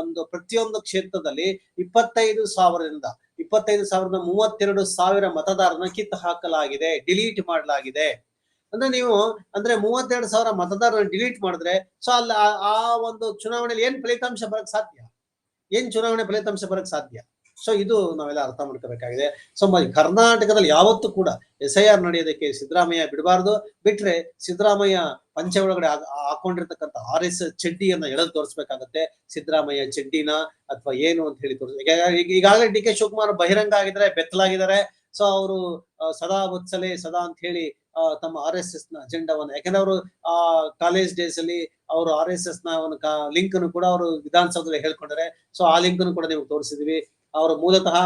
ಒಂದು ಪ್ರತಿಯೊಂದು ಕ್ಷೇತ್ರದಲ್ಲಿ ಇಪ್ಪತ್ತೈದು ಸಾವಿರದಿಂದ, ಇಪ್ಪತ್ತೈದು ಸಾವಿರದ ಮೂವತ್ತೆರಡು ಸಾವಿರ ಮತದಾರನ ಕಿತ್ತು ಹಾಕಲಾಗಿದೆ, ಡಿಲೀಟ್ ಮಾಡಲಾಗಿದೆ. ಅಂದ್ರೆ ನೀವು, ಅಂದ್ರೆ ಮೂವತ್ತೆರಡು ಸಾವಿರ ಮತದಾರರನ್ನ ಡಿಲೀಟ್ ಮಾಡಿದ್ರೆ, ಸೊ ಅಲ್ಲಿ ಆ ಒಂದು ಚುನಾವಣೆಯಲ್ಲಿ ಏನ್ ಫಲಿತಾಂಶ ಬರಕ್ ಸಾಧ್ಯ? ಏನ್ ಚುನಾವಣೆ ಫಲಿತಾಂಶ ಬರಕ್ ಸಾಧ್ಯ? ಸೊ ಇದು ನಾವೆಲ್ಲ ಅರ್ಥ ಮಾಡ್ಕೋಬೇಕಾಗಿದೆ. ಸೊ ಕರ್ನಾಟಕದಲ್ಲಿ ಯಾವತ್ತೂ ಕೂಡ ಎಸ್ ಐ ಆರ್ ನಡೆಯೋದಕ್ಕೆ ಸಿದ್ದರಾಮಯ್ಯ ಬಿಡಬಾರ್ದು. ಬಿಟ್ರೆ ಸಿದ್ದರಾಮಯ್ಯ ಪಂಚೆ ಒಳಗಡೆ ಹಾಕ್- ಹಾಕೊಂಡಿರ್ತಕ್ಕಂಥ ಆರ್ ಎಸ್ ಚಡ್ಡಿಯನ್ನ ಎಳೆದು ತೋರಿಸ್ಬೇಕಾಗತ್ತೆ. ಸಿದ್ದರಾಮಯ್ಯ ಚಡ್ಡಿನ ಅಥವಾ ಏನು ಅಂತ ಹೇಳಿ ತೋರಿಸ್ ಈಗಾಗಲೇ ಡಿ ಕೆ ಶಿವಕುಮಾರ್ ಬಹಿರಂಗ ಆಗಿದ್ದಾರೆ ಬೆತ್ತಲಾಗಿದ್ದಾರೆ. ಸೊ ಅವರು ಸದಾ ಬತ್ಸಲೆ ಸದಾ ಅಂತ ಹೇಳಿ ತಮ್ಮ ಆರ್ ಎಸ್ ಎಸ್ನ ಅಜೆಂಡಾವನ್ನು ಯಾಕಂದ್ರೆ ಅವರು, ಆ ಕಾಲೇಜ್ ಡೇಸ್ ಅಲ್ಲಿ ಅವರು ಆರ್ ಎಸ್ ಎಸ್ನ ಒಂದು ಲಿಂಕ್ ಅನ್ನು ಕೂಡ ಅವರು ವಿಧಾನಸೌಧದಲ್ಲಿ ಹೇಳ್ಕೊಂಡಾರೆ. ಸೊ ಆ ಲಿಂಕ್ ಅನ್ನು ಕೂಡ ನೀವು ತೋರಿಸಿದ್ವಿ. ಅವರು ಮೂಲತಃ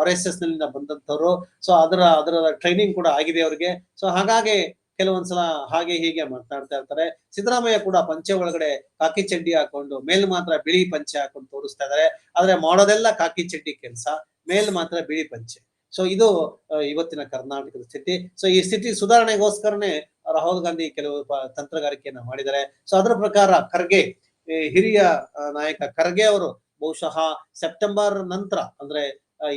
ಆರ್ ಎಸ್ ಎಸ್ ನಲ್ಲಿಂದ ಬಂದಂತವ್ರು ಸೊ ಅದರ ಅದರ ಟ್ರೈನಿಂಗ್ ಕೂಡ ಆಗಿದೆ ಅವ್ರಿಗೆ. ಸೊ ಹಾಗಾಗಿ ಕೆಲವೊಂದ್ಸಲ ಹಾಗೆ ಹೀಗೆ ಮಾತಾಡ್ತಾ ಇರ್ತಾರೆ. ಸಿದ್ದರಾಮಯ್ಯ ಕೂಡ ಪಂಚೆ ಒಳಗಡೆ ಕಾಕಿ ಚಡ್ಡಿ ಹಾಕೊಂಡು, ಮೇಲ್ ಮಾತ್ರ ಬಿಳಿ ಪಂಚೆ ಹಾಕೊಂಡು ತೋರಿಸ್ತಾ ಇದಾರೆ ಆದ್ರೆ ಮಾಡೋದೆಲ್ಲ ಕಾಕಿ ಚಡ್ಡಿ ಕೆಲಸ, ಮೇಲ್ ಮಾತ್ರ ಬಿಳಿ ಪಂಚೆ. ಸೊ ಇದು ಇವತ್ತಿನ ಕರ್ನಾಟಕದ ಸ್ಥಿತಿ. ಸೊ ಈ ಸ್ಥಿತಿ ಸುಧಾರಣೆಗೋಸ್ಕರನೇ ರಾಹುಲ್ ಗಾಂಧಿ ಕೆಲವು ತಂತ್ರಗಾರಿಕೆಯನ್ನ ಮಾಡಿದ್ದಾರೆ. ಸೊ ಅದರ ಪ್ರಕಾರ ಖರ್ಗೆ ಹಿರಿಯ ನಾಯಕ ಖರ್ಗೆ ಅವರು ಬಹುಶಃ ಸೆಪ್ಟೆಂಬರ್ ನಂತರ, ಅಂದ್ರೆ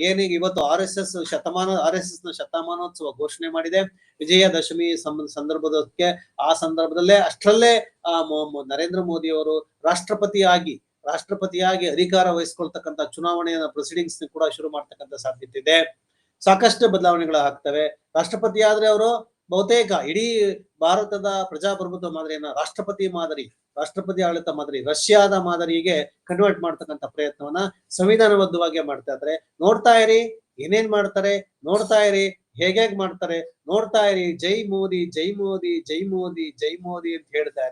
ಏನೀಗ ಇವತ್ತು ಆರ್ ಎಸ್ ಎಸ್ ಶತಮಾನ, ಆರ್ ಎಸ್ ಎಸ್ನ ಶತಮಾನೋತ್ಸವ ಘೋಷಣೆ ಮಾಡಿದೆ. ವಿಜಯದಶಮಿ ಸಂದರ್ಭದಕ್ಕೆ ಆ ಸಂದರ್ಭದಲ್ಲೇ ಅಷ್ಟರಲ್ಲೇ ನರೇಂದ್ರ ಮೋದಿ ಅವರು ರಾಷ್ಟ್ರಪತಿಯಾಗಿ ರಾಷ್ಟ್ರಪತಿಯಾಗಿ ಅಧಿಕಾರ ವಹಿಸ್ಕೊಳ್ತಕ್ಕಂಥ ಚುನಾವಣೆಯ ಪ್ರೊಸೀಡಿಂಗ್ಸ್ ಕೂಡ ಶುರು ಮಾಡ್ತಕ್ಕಂಥ ಸಾಧ್ಯತೆ ಇದೆ. ಸಾಕಷ್ಟು ಬದಲಾವಣೆಗಳು ಆಗ್ತವೆ. ರಾಷ್ಟ್ರಪತಿ ಆದ್ರೆ ಅವರು ಬಹುತೇಕ ಇಡೀ ಭಾರತದ ಪ್ರಜಾಪ್ರಭುತ್ವ ಮಾದರಿಯನ್ನ ರಾಷ್ಟ್ರಪತಿ ಮಾದರಿ ರಾಷ್ಟ್ರಪತಿ ಆಡಳಿತ ಮಾದರಿ ರಷ್ಯಾದ ಮಾದರಿಗೆ ಕನ್ವರ್ಟ್ ಮಾಡ್ತಕ್ಕಂಥ ಪ್ರಯತ್ನವನ್ನ ಸಂವಿಧಾನಬದ್ಧವಾಗಿ ಮಾಡ್ತಾ ಇದ್ರೆ, ನೋಡ್ತಾ ಇರಿ, ಏನೇನ್ ಮಾಡ್ತಾರೆ, ನೋಡ್ತಾ ಇರಿ ಹೇಗೇಗ್ ಮಾಡ್ತಾರೆ, ನೋಡ್ತಾ ಇರಿ, ಜೈ ಮೋದಿ ಜೈ ಮೋದಿ ಜೈ ಮೋದಿ ಜೈ ಮೋದಿ ಅಂತ ಹೇಳ್ತಾ ಇರಿ.